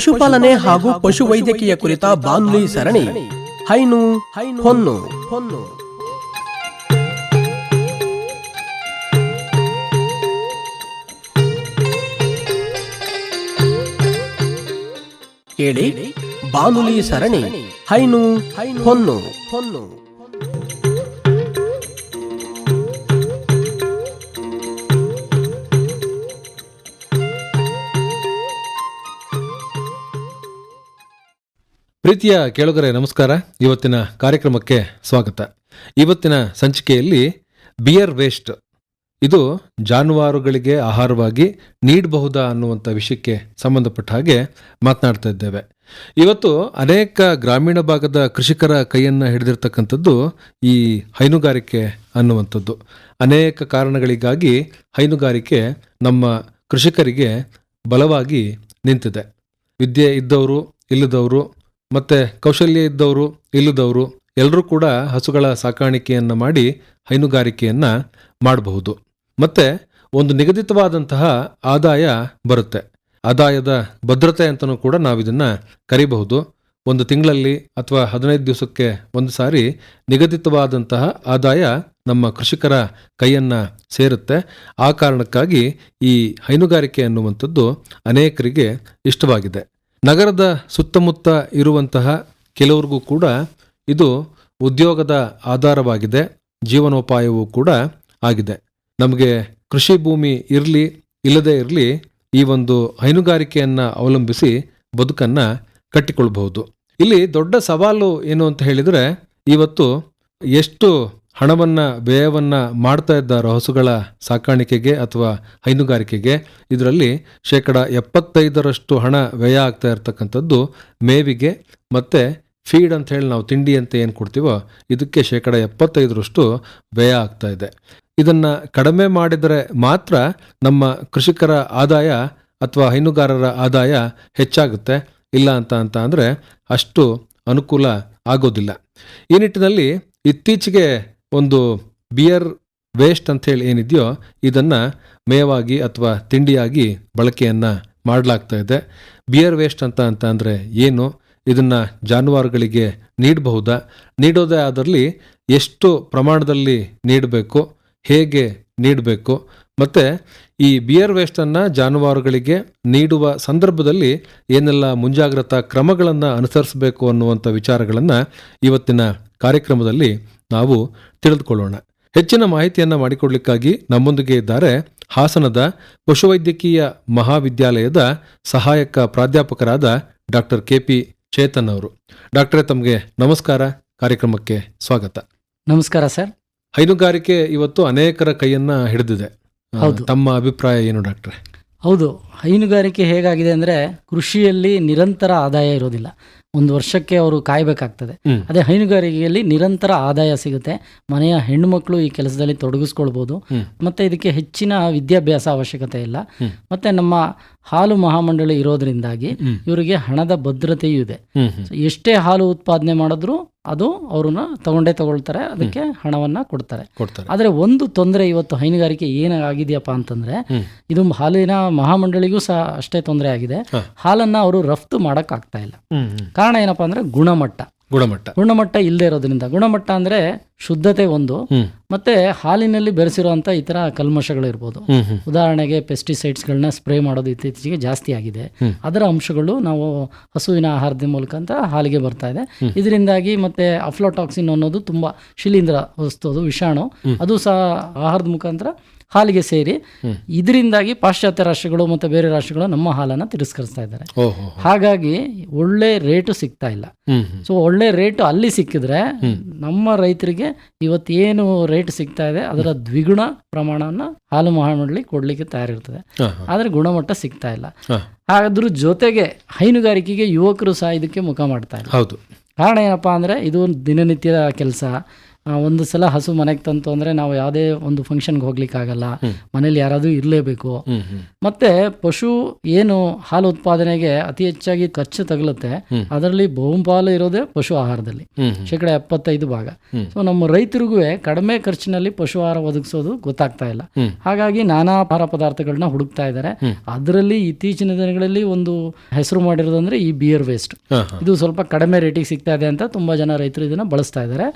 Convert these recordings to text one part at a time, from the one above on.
ಪಶುಪಾಲನೆ ಹಾಗೂ ಪಶುವೈದ್ಯಕೀಯ ಕುರಿತ ಬಾನುಲಿ ಸರಣಿ. ಹೈನು ಹೊನ್ನು. ಹೊನ್ನು. ಕೇಳಿ ಬಾನುಲಿ ಸರಣಿ. ಹೈನು ಹೊನ್ನು. ಹೊನ್ನು. ಪ್ರೀತಿಯ ಕೇಳುಗರೆ, ನಮಸ್ಕಾರ. ಇವತ್ತಿನ ಕಾರ್ಯಕ್ರಮಕ್ಕೆ ಸ್ವಾಗತ. ಇವತ್ತಿನ ಸಂಚಿಕೆಯಲ್ಲಿ ಬಿಯರ್ ವೇಸ್ಟ್. ಇದು ಜಾನುವಾರುಗಳಿಗೆ ಆಹಾರವಾಗಿ ನೀಡಬಹುದಾ ಅನ್ನುವಂಥ ವಿಷಯಕ್ಕೆ ಸಂಬಂಧಪಟ್ಟ ಹಾಗೆ ಮಾತನಾಡ್ತಾ ಇದ್ದೇವೆ. ಇವತ್ತು ಅನೇಕ ಗ್ರಾಮೀಣ ಭಾಗದ ಕೃಷಿಕರ ಕೈಯನ್ನು ಹಿಡಿದಿರ್ತಕ್ಕಂಥದ್ದು ಈ ಹೈನುಗಾರಿಕೆ ಅನ್ನುವಂಥದ್ದು. ಅನೇಕ ಕಾರಣಗಳಿಗಾಗಿ ಹೈನುಗಾರಿಕೆ ನಮ್ಮ ಕೃಷಿಕರಿಗೆ ಬಲವಾಗಿ ನಿಂತಿದೆ. ವಿದ್ಯೆ ಇದ್ದವರು, ಇಲ್ಲದವರು ಮತ್ತು ಕೌಶಲ್ಯ ಇದ್ದವರು, ಇಲ್ಲದವರು ಎಲ್ಲರೂ ಕೂಡ ಹಸುಗಳ ಸಾಕಾಣಿಕೆಯನ್ನು ಮಾಡಿ ಹೈನುಗಾರಿಕೆಯನ್ನು ಮಾಡಬಹುದು. ಮತ್ತು ಒಂದು ನಿಗದಿತವಾದಂತಹ ಆದಾಯ ಬರುತ್ತೆ. ಆದಾಯದ ಭದ್ರತೆ ಅಂತಲೂ ಕೂಡ ನಾವು ಇದನ್ನು ಕರಿಬಹುದು. ಒಂದು ತಿಂಗಳಲ್ಲಿ ಅಥವಾ ಹದಿನೈದು ದಿವಸಕ್ಕೆ ಒಂದು ಸಾರಿ ನಿಗದಿತವಾದಂತಹ ಆದಾಯ ನಮ್ಮ ಕೃಷಿಕರ ಕೈಯನ್ನು ಸೇರುತ್ತೆ. ಆ ಕಾರಣಕ್ಕಾಗಿ ಈ ಹೈನುಗಾರಿಕೆ ಅನ್ನುವಂಥದ್ದು ಅನೇಕರಿಗೆ ಇಷ್ಟವಾಗಿದೆ. ನಗರದ ಸುತ್ತಮುತ್ತ ಇರುವಂತಹ ಕೆಲವರಿಗೂ ಕೂಡ ಇದು ಉದ್ಯೋಗದ ಆಧಾರವಾಗಿದೆ, ಜೀವನೋಪಾಯವೂ ಕೂಡ ಆಗಿದೆ. ನಮಗೆ ಕೃಷಿ ಭೂಮಿ ಇರಲಿ, ಇಲ್ಲದೇ ಇರಲಿ, ಈ ಒಂದು ಹೈನುಗಾರಿಕೆಯನ್ನು ಅವಲಂಬಿಸಿ ಬದುಕನ್ನು ಕಟ್ಟಿಕೊಳ್ಳಬಹುದು ಇಲ್ಲಿ ದೊಡ್ಡ ಸವಾಲು ಏನು ಅಂತ ಹೇಳಿದರೆ, ಇವತ್ತು ಎಷ್ಟು ಹಣವನ್ನು, ವ್ಯಯವನ್ನು ಮಾಡ್ತಾ ಇದ್ದಾರೋ ಹಸುಗಳ ಸಾಕಾಣಿಕೆಗೆ ಅಥವಾ ಹೈನುಗಾರಿಕೆಗೆ ಇದರಲ್ಲಿ ಶೇಕಡ ಎಪ್ಪತ್ತೈದರಷ್ಟು ಹಣ ವ್ಯಯ ಆಗ್ತಾ ಇರತಕ್ಕಂಥದ್ದು ಮೇವಿಗೆ ಮತ್ತು ಫೀಡ್ ಅಂತ ಹೇಳಿ ನಾವು ತಿಂಡಿ ಅಂತ ಏನು ಕೊಡ್ತೀವೋ ಇದಕ್ಕೆ ಶೇಕಡ ಎಪ್ಪತ್ತೈದರಷ್ಟು ವ್ಯಯ ಆಗ್ತಾ ಇದೆ. ಇದನ್ನು ಕಡಿಮೆ ಮಾಡಿದರೆ ಮಾತ್ರ ನಮ್ಮ ಕೃಷಿಕರ ಆದಾಯ ಅಥವಾ ಹೈನುಗಾರರ ಆದಾಯ ಹೆಚ್ಚಾಗುತ್ತೆ. ಇಲ್ಲ ಅಂತ ಅಂತ ಅಂದರೆ ಅಷ್ಟು ಅನುಕೂಲ ಆಗೋದಿಲ್ಲ. ಈ ನಿಟ್ಟಿನಲ್ಲಿ ಇತ್ತೀಚೆಗೆ ಒಂದು ಬಿಯರ್ ವೇಸ್ಟ್ ಅಂತ ಹೇಳಿ ಏನಿದೆಯೋ, ಇದನ್ನು ಮೇವಾಗಿ ಅಥವಾ ತಿಂಡಿಯಾಗಿ ಬಳಕೆಯನ್ನು ಮಾಡಲಾಗ್ತಾ ಇದೆ. ಬಿಯರ್ ವೇಸ್ಟ್ ಅಂತ ಅಂತ ಅಂದರೆ ಏನು? ಇದನ್ನು ಜಾನುವಾರುಗಳಿಗೆ ನೀಡಬಹುದಾ? ನೀಡೋದೇ ಆದರಲ್ಲಿ ಎಷ್ಟು ಪ್ರಮಾಣದಲ್ಲಿ ನೀಡಬೇಕು? ಹೇಗೆ ನೀಡಬೇಕು? ಮತ್ತು ಈ ಬಿಯರ್ ವೇಸ್ಟನ್ನು ಜಾನುವಾರುಗಳಿಗೆ ನೀಡುವ ಸಂದರ್ಭದಲ್ಲಿ ಏನೆಲ್ಲ ಮುಂಜಾಗ್ರತಾ ಕ್ರಮಗಳನ್ನು ಅನುಸರಿಸಬೇಕು ಅನ್ನುವಂಥ ವಿಚಾರಗಳನ್ನು ಇವತ್ತಿನ ಕಾರ್ಯಕ್ರಮದಲ್ಲಿ ನಾವು ತಿಳಿದುಕೊಳ್ಳೋಣ. ಹೆಚ್ಚಿನ ಮಾಹಿತಿಯನ್ನು ಮಾಡಿಕೊಡ್ಲಿಕ್ಕಾಗಿ ನಮ್ಮೊಂದಿಗೆ ಇದ್ದಾರೆ ಹಾಸನದ ಪಶುವೈದ್ಯಕೀಯ ಮಹಾವಿದ್ಯಾಲಯದ ಸಹಾಯಕ ಪ್ರಾಧ್ಯಾಪಕರಾದ ಡಾಕ್ಟರ್ ಕೆ ಪಿ ಚೇತನ್ ಅವರು. ಡಾಕ್ಟರೇ ತಮಗೆ ನಮಸ್ಕಾರ. ಕಾರ್ಯಕ್ರಮಕ್ಕೆ ಸ್ವಾಗತ. ನಮಸ್ಕಾರ ಸರ್. ಹೈನುಗಾರಿಕೆ ಇವತ್ತು ಅನೇಕರ ಕೈಯನ್ನ ಹಿಡಿದಿದೆ. ತಮ್ಮ ಅಭಿಪ್ರಾಯ ಏನು ಡಾಕ್ಟ್ರೆ? ಹೌದು. ಹೈನುಗಾರಿಕೆ ಹೇಗಾಗಿದೆ ಅಂದರೆ ಕೃಷಿಯಲ್ಲಿ ನಿರಂತರ ಆದಾಯ ಇರೋದಿಲ್ಲ. ಒಂದು ವರ್ಷಕ್ಕೆ ಅವರು ಕಾಯಬೇಕಾಗ್ತದೆ. ಅದೇ ಹೈನುಗಾರಿಕೆಯಲ್ಲಿ ನಿರಂತರ ಆದಾಯ ಸಿಗುತ್ತೆ. ಮನೆಯ ಹೆಣ್ಣುಮಕ್ಕಳು ಈ ಕೆಲಸದಲ್ಲಿ ತೊಡಗಿಸ್ಕೊಳ್ಬೋದು. ಮತ್ತೆ ಇದಕ್ಕೆ ಹೆಚ್ಚಿನ ವಿದ್ಯಾಭ್ಯಾಸ ಅವಶ್ಯಕತೆ ಇಲ್ಲ. ಮತ್ತೆ ನಮ್ಮ ಹಾಲು ಮಹಾಮಂಡಳಿ ಇರೋದ್ರಿಂದಾಗಿ. ಇವರಿಗೆ ಹಣದ ಭದ್ರತೆಯೂ ಇದೆ. ಎಷ್ಟೇ ಹಾಲು ಉತ್ಪಾದನೆ ಮಾಡಿದ್ರು ಅದು ಅವ್ರನ್ನ ತಗೊಂಡೇ ತಗೊಳ್ತಾರೆ ಅದಕ್ಕೆ ಹಣವನ್ನ ಕೊಡ್ತಾರೆ. ಆದ್ರೆ ಒಂದು ತೊಂದರೆ ಇವತ್ತು ಹೈನುಗಾರಿಕೆ ಏನಾಗಿದೆಯಪ್ಪ ಅಂತಂದ್ರೆ ಇದು ಹಾಲಿನ ಮಹಾಮಂಡಳಿಗೂ ಸಹ ಅಷ್ಟೇ ತೊಂದರೆ ಆಗಿದೆ. ಹಾಲನ್ನ ಅವರು ರಫ್ತು ಮಾಡಕ್ ಆಗ್ತಾ ಇಲ್ಲ. ಕಾರಣ ಏನಪ್ಪಾ ಅಂದ್ರೆ ಗುಣಮಟ್ಟ. ಗುಣಮಟ್ಟ. ಗುಣಮಟ್ಟ ಇಲ್ಲದೆ ಇರೋದ್ರಿಂದ. ಗುಣಮಟ್ಟ ಅಂದ್ರೆ ಶುದ್ಧತೆ ಒಂದು. ಮತ್ತೆ ಹಾಲಿನಲ್ಲಿ ಬೆರೆಸಿರುವಂತ ಇತರ ಕಲ್ಮಶಗಳು ಇರ್ಬೋದು ಉದಾಹರಣೆಗೆ ಪೆಸ್ಟಿಸೈಡ್ಸ್ ಉದಾಹರಣೆಗೆ ಪೆಸ್ಟಿಸೈಡ್ಸ್ಗಳನ್ನ ಸ್ಪ್ರೇ ಮಾಡೋದು ಇತ್ತೀಚೆಗೆ ಜಾಸ್ತಿ ಆಗಿದೆ. ಅದರ ಅಂಶಗಳು ನಾವು ಹಸುವಿನ ಆಹಾರದ ಮೂಲಕ ಅಂತ ಹಾಲಿಗೆ ಬರ್ತಾ ಇದೆ. ಇದರಿಂದಾಗಿ ಮತ್ತೆ ಅಫ್ಲೋಟಾಕ್ಸಿನ್ ಅನ್ನೋದು ತುಂಬಾ ಶಿಲೀಂಧ್ರ ವಸ್ತು ಅದು ವಿಷಾಣು. ಅದು ಸಹ ಆಹಾರದ ಮುಖಾಂತರ ಹಾಲಿಗೆ ಸೇರಿ ಇದರಿಂದಾಗಿ ಪಾಶ್ಚಾತ್ಯ ರಾಷ್ಟ್ರಗಳು ಮತ್ತು ಬೇರೆ ರಾಷ್ಟ್ರಗಳು ನಮ್ಮ ಹಾಲನ್ನು ತಿರಸ್ಕರಿಸ್ತಾ ಇದ್ದಾರೆ. ಹಾಗಾಗಿ ಒಳ್ಳೆ ರೇಟು ಸಿಗ್ತಾ ಇಲ್ಲ. ಸೊ ಒಳ್ಳೆ ರೇಟು ಅಲ್ಲಿ ಸಿಕ್ಕಿದ್ರೆ ನಮ್ಮ ರೈತರಿಗೆ ಇವತ್ತೇನು ರೇಟ್ ಸಿಗ್ತಾ ಇದೆ ಅದರ ದ್ವಿಗುಣ ಪ್ರಮಾಣವನ್ನು ಹಾಲು ಮಹಾಮಂಡಳಿ ಕೊಡ್ಲಿಕ್ಕೆ ತಯಾರಿರ್ತದೆ. ಆದರೆ ಗುಣಮಟ್ಟ ಸಿಗ್ತಾ ಇಲ್ಲ. ಹಾಗಾದ್ರ ಅದ್ರ ಜೊತೆಗೆ ಹೈನುಗಾರಿಕೆಗೆ ಯುವಕರು ಸಹ ಇದಕ್ಕೆ ಮುಖ ಮಾಡ್ತಾ ಇಲ್ಲ. ಹೌದು. ಕಾರಣ ಏನಪ್ಪಾ ಅಂದರೆ ಇದು ದಿನನಿತ್ಯದ ಕೆಲಸ. ಒಂದು ಸಲ ಹಸು ಮನೆಗೆ ತಂತು ಅಂದರೆ ನಾವು ಯಾವುದೇ ಒಂದು ಫಂಕ್ಷನ್ಗೆ ಹೋಗ್ಲಿಕ್ಕಾಗಲ್ಲ. ಮನೇಲಿ ಯಾರಾದರೂ ಇರಲೇಬೇಕು. ಮತ್ತೆ ಪಶು ಏನು ಹಾಲು ಉತ್ಪಾದನೆಗೆ ಅತಿ ಹೆಚ್ಚಾಗಿ ಖರ್ಚು ತಗಲುತ್ತೆ ಅದರಲ್ಲಿ ಬಹುಪಾಲು ಇರೋದೇ ಪಶು ಆಹಾರದಲ್ಲಿ. ಶೇಕಡ ಎಪ್ಪತ್ತೈದು ಭಾಗ. ಸೊ ನಮ್ಮ ರೈತರಿಗೂ ಕಡಿಮೆ ಖರ್ಚಿನಲ್ಲಿ ಪಶು ಆಹಾರ ಒದಗಿಸೋದು ಗೊತ್ತಾಗ್ತಾ ಇಲ್ಲ. ಹಾಗಾಗಿ ನಾನಾ ಆಹಾರ ಪದಾರ್ಥಗಳನ್ನ ಹುಡುಕ್ತಾ ಇದ್ದಾರೆ. ಅದರಲ್ಲಿ ಇತ್ತೀಚಿನ ದಿನಗಳಲ್ಲಿ ಒಂದು ಹೆಸರು ಮಾಡಿರೋದಂದ್ರೆ ಈ ಬಿಯರ್ ವೇಸ್ಟ್. ಇದು ಸ್ವಲ್ಪ ಕಡಿಮೆ ರೇಟಿಗೆ ಸಿಗ್ತಾ ಇದೆ ಅಂತ ತುಂಬಾ ಜನ ರೈತರು ಇದನ್ನ ಬಳಸ್ತಾ ಇದ್ದಾರೆ.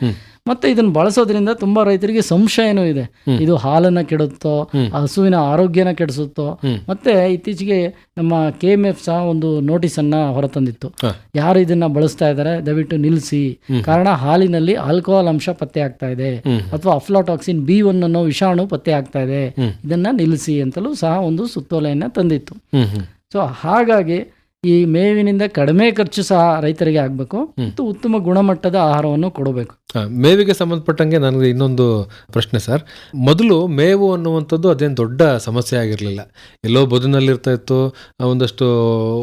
ಮತ್ತೆ ಇದನ್ನ ಬಳಸೋದ್ರಿಂದ ತುಂಬಾ ರೈತರಿಗೆ ಸಂಶಯನೂ ಇದೆ. ಇದು ಹಾಲನ್ನ ಕೆಡುತ್ತೋ ಹಸುವಿನ ಆರೋಗ್ಯನ ಕೆಡಿಸುತ್ತೋ ಮತ್ತೆ ಇತ್ತೀಚೆಗೆ ನಮ್ಮ ಕೆ ಎಂ ಎಫ್ ಸಹ ಒಂದು ನೋಟಿಸ್ ಅನ್ನ ಹೊರತಂದಿತ್ತು. ಯಾರು ಇದನ್ನ ಬಳಸ್ತಾ ಇದ್ದಾರೆ ದಯವಿಟ್ಟು ನಿಲ್ಲಿಸಿ ಕಾರಣ ಹಾಲಿನಲ್ಲಿ ಆಲ್ಕೋಹಾಲ್ ಅಂಶ ಪತ್ತೆ ಆಗ್ತಾ ಇದೆ. ಅಥವಾ ಅಫ್ಲಾಟಾಕ್ಸಿನ್ ಬಿ ಒನ್ ಅನ್ನೋ ವಿಷಾಣು ಪತ್ತೆ ಆಗ್ತಾ ಇದೆ. ಇದನ್ನ ನಿಲ್ಲಿಸಿ ಅಂತಲೂ ಸಹ ಒಂದು ಸುತ್ತೋಲೆಯನ್ನ ತಂದಿತ್ತು. ಸೊ ಹಾಗಾಗಿ ಈ ಮೇವಿನಿಂದ ಕಡಿಮೆ ಖರ್ಚು ಸಹ ರೈತರಿಗೆ ಆಗಬೇಕು ಮತ್ತು ಉತ್ತಮ ಗುಣಮಟ್ಟದ ಆಹಾರವನ್ನು ಕೊಡಬೇಕು. ಮೇವಿಗೆ ಸಂಬಂಧಪಟ್ಟಂಗೆ ನನಗೆ ಇನ್ನೊಂದು ಪ್ರಶ್ನೆ ಸರ್. ಮೊದಲು ಮೇವು ಅನ್ನುವಂಥದ್ದು ಅದೇನು ದೊಡ್ಡ ಸಮಸ್ಯೆ ಆಗಿರಲಿಲ್ಲ. ಎಲ್ಲೋ ಬದುನಲ್ಲಿರ್ತಾ ಇತ್ತು ಒಂದಷ್ಟು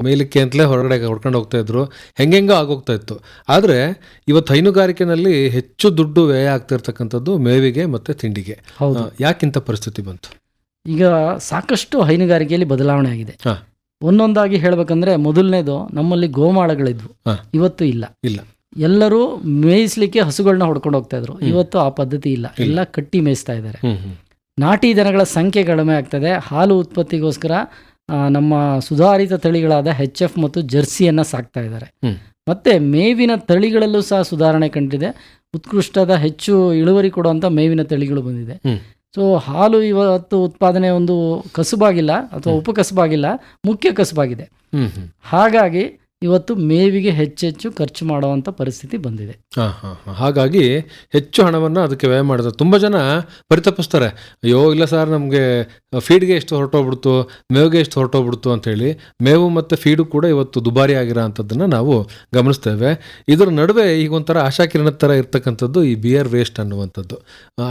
ಮೇಲಕ್ಕೆ ಅಂತಲೇ ಹೊರಗಡೆ ಹೊಡ್ಕೊಂಡು ಹೋಗ್ತಾ ಇದ್ರು ಹೆಂಗೆಂಗೋ ಆಗೋಗ್ತಾ ಇತ್ತು. ಆದರೆ ಇವತ್ತು ಹೈನುಗಾರಿಕೆನಲ್ಲಿ ಹೆಚ್ಚು ದುಡ್ಡು ವ್ಯಯ ಆಗ್ತಿರ್ತಕ್ಕಂಥದ್ದು ಮೇವಿಗೆ ಮತ್ತು ತಿಂಡಿಗೆ. ಹೌದು. ಯಾಕಿಂತ ಪರಿಸ್ಥಿತಿ ಬಂತು? ಈಗ ಸಾಕಷ್ಟು ಹೈನುಗಾರಿಕೆಯಲ್ಲಿ ಬದಲಾವಣೆ ಆಗಿದೆ. ಒಂದೊಂದಾಗಿ ಹೇಳ್ಬೇಕಂದ್ರೆ ಮೊದಲನೇದು ನಮ್ಮಲ್ಲಿ ಗೋಮಾಳಗಳಿದ್ವು. ಇವತ್ತು ಇಲ್ಲ. ಇಲ್ಲ. ಎಲ್ಲರೂ ಮೇಯಿಸ್ಲಿಕ್ಕೆ ಹಸುಗಳನ್ನ ಹೊಡ್ಕೊಂಡು ಹೋಗ್ತಾ ಇದ್ರು. ಇವತ್ತು ಆ ಪದ್ಧತಿ ಇಲ್ಲ. ಎಲ್ಲ ಕಟ್ಟಿ ಮೇಯಿಸ್ತಾ ಇದ್ದಾರೆ ನಾಟಿ ದನಗಳ ಸಂಖ್ಯೆ ಕಡಿಮೆ ಆಗ್ತದೆ. ಹಾಲು ಉತ್ಪತ್ತಿಗೋಸ್ಕರ ನಮ್ಮ ಸುಧಾರಿತ ತಳಿಗಳಾದ ಹೆಚ್ ಎಫ್ ಮತ್ತು ಜರ್ಸಿಯನ್ನು ಸಾಕ್ತಾ ಇದ್ದಾರೆ ಮತ್ತೆ ಮೇವಿನ ತಳಿಗಳಲ್ಲೂ ಸಹ ಸುಧಾರಣೆ ಕಂಡಿದೆ. ಉತ್ಕೃಷ್ಟದ ಹೆಚ್ಚು ಇಳುವರಿ ಕೊಡುವಂಥ ಮೇವಿನ ತಳಿಗಳು ಬಂದಿದೆ. ಸೊ ಹಾಲು ಇವತ್ತು ಉತ್ಪಾದನೆ ಒಂದು ಕಸುಬಾಗಿಲ್ಲ ಅಥವಾ ಉಪಕಸುಬಾಗಿಲ್ಲ ಮುಖ್ಯ ಕಸುಬಾಗಿದೆ. ಹಾಗಾಗಿ ಇವತ್ತು ಮೇವಿಗೆ ಹೆಚ್ಚೆಚ್ಚು ಖರ್ಚು ಮಾಡುವಂಥ ಪರಿಸ್ಥಿತಿ ಬಂದಿದೆ. ಹಾಗಾಗಿ ಹೆಚ್ಚು ಹಣವನ್ನು ಅದಕ್ಕೆ ವ್ಯಯ ಮಾಡಿದ್ರು ತುಂಬ ಜನ ಪರಿತಪಿಸ್ತಾರೆ. ಅಯ್ಯೋ, ಇಲ್ಲ ಸರ್, ನಮಗೆ ಫೀಡ್ಗೆ ಎಷ್ಟು ಹೊರಟೋಗ್ಬಿಡ್ತು, ಮೇವಿಗೆ ಎಷ್ಟು ಹೊರಟೋಗ್ಬಿಡ್ತು ಅಂತೇಳಿ ಮೇವು ಮತ್ತು ಫೀಡು ಕೂಡ ಇವತ್ತು ದುಬಾರಿ ಆಗಿರೋ ಅಂಥದ್ದನ್ನು ನಾವು ಗಮನಿಸ್ತೇವೆ. ಇದರ ನಡುವೆ ಈಗ ಒಂಥರ ಆಶಾಕಿರಣದ ಥರ ಇರ್ತಕ್ಕಂಥದ್ದು ಈ ಬಿಯರ್ ವೇಸ್ಟ್ ಅನ್ನುವಂಥದ್ದು.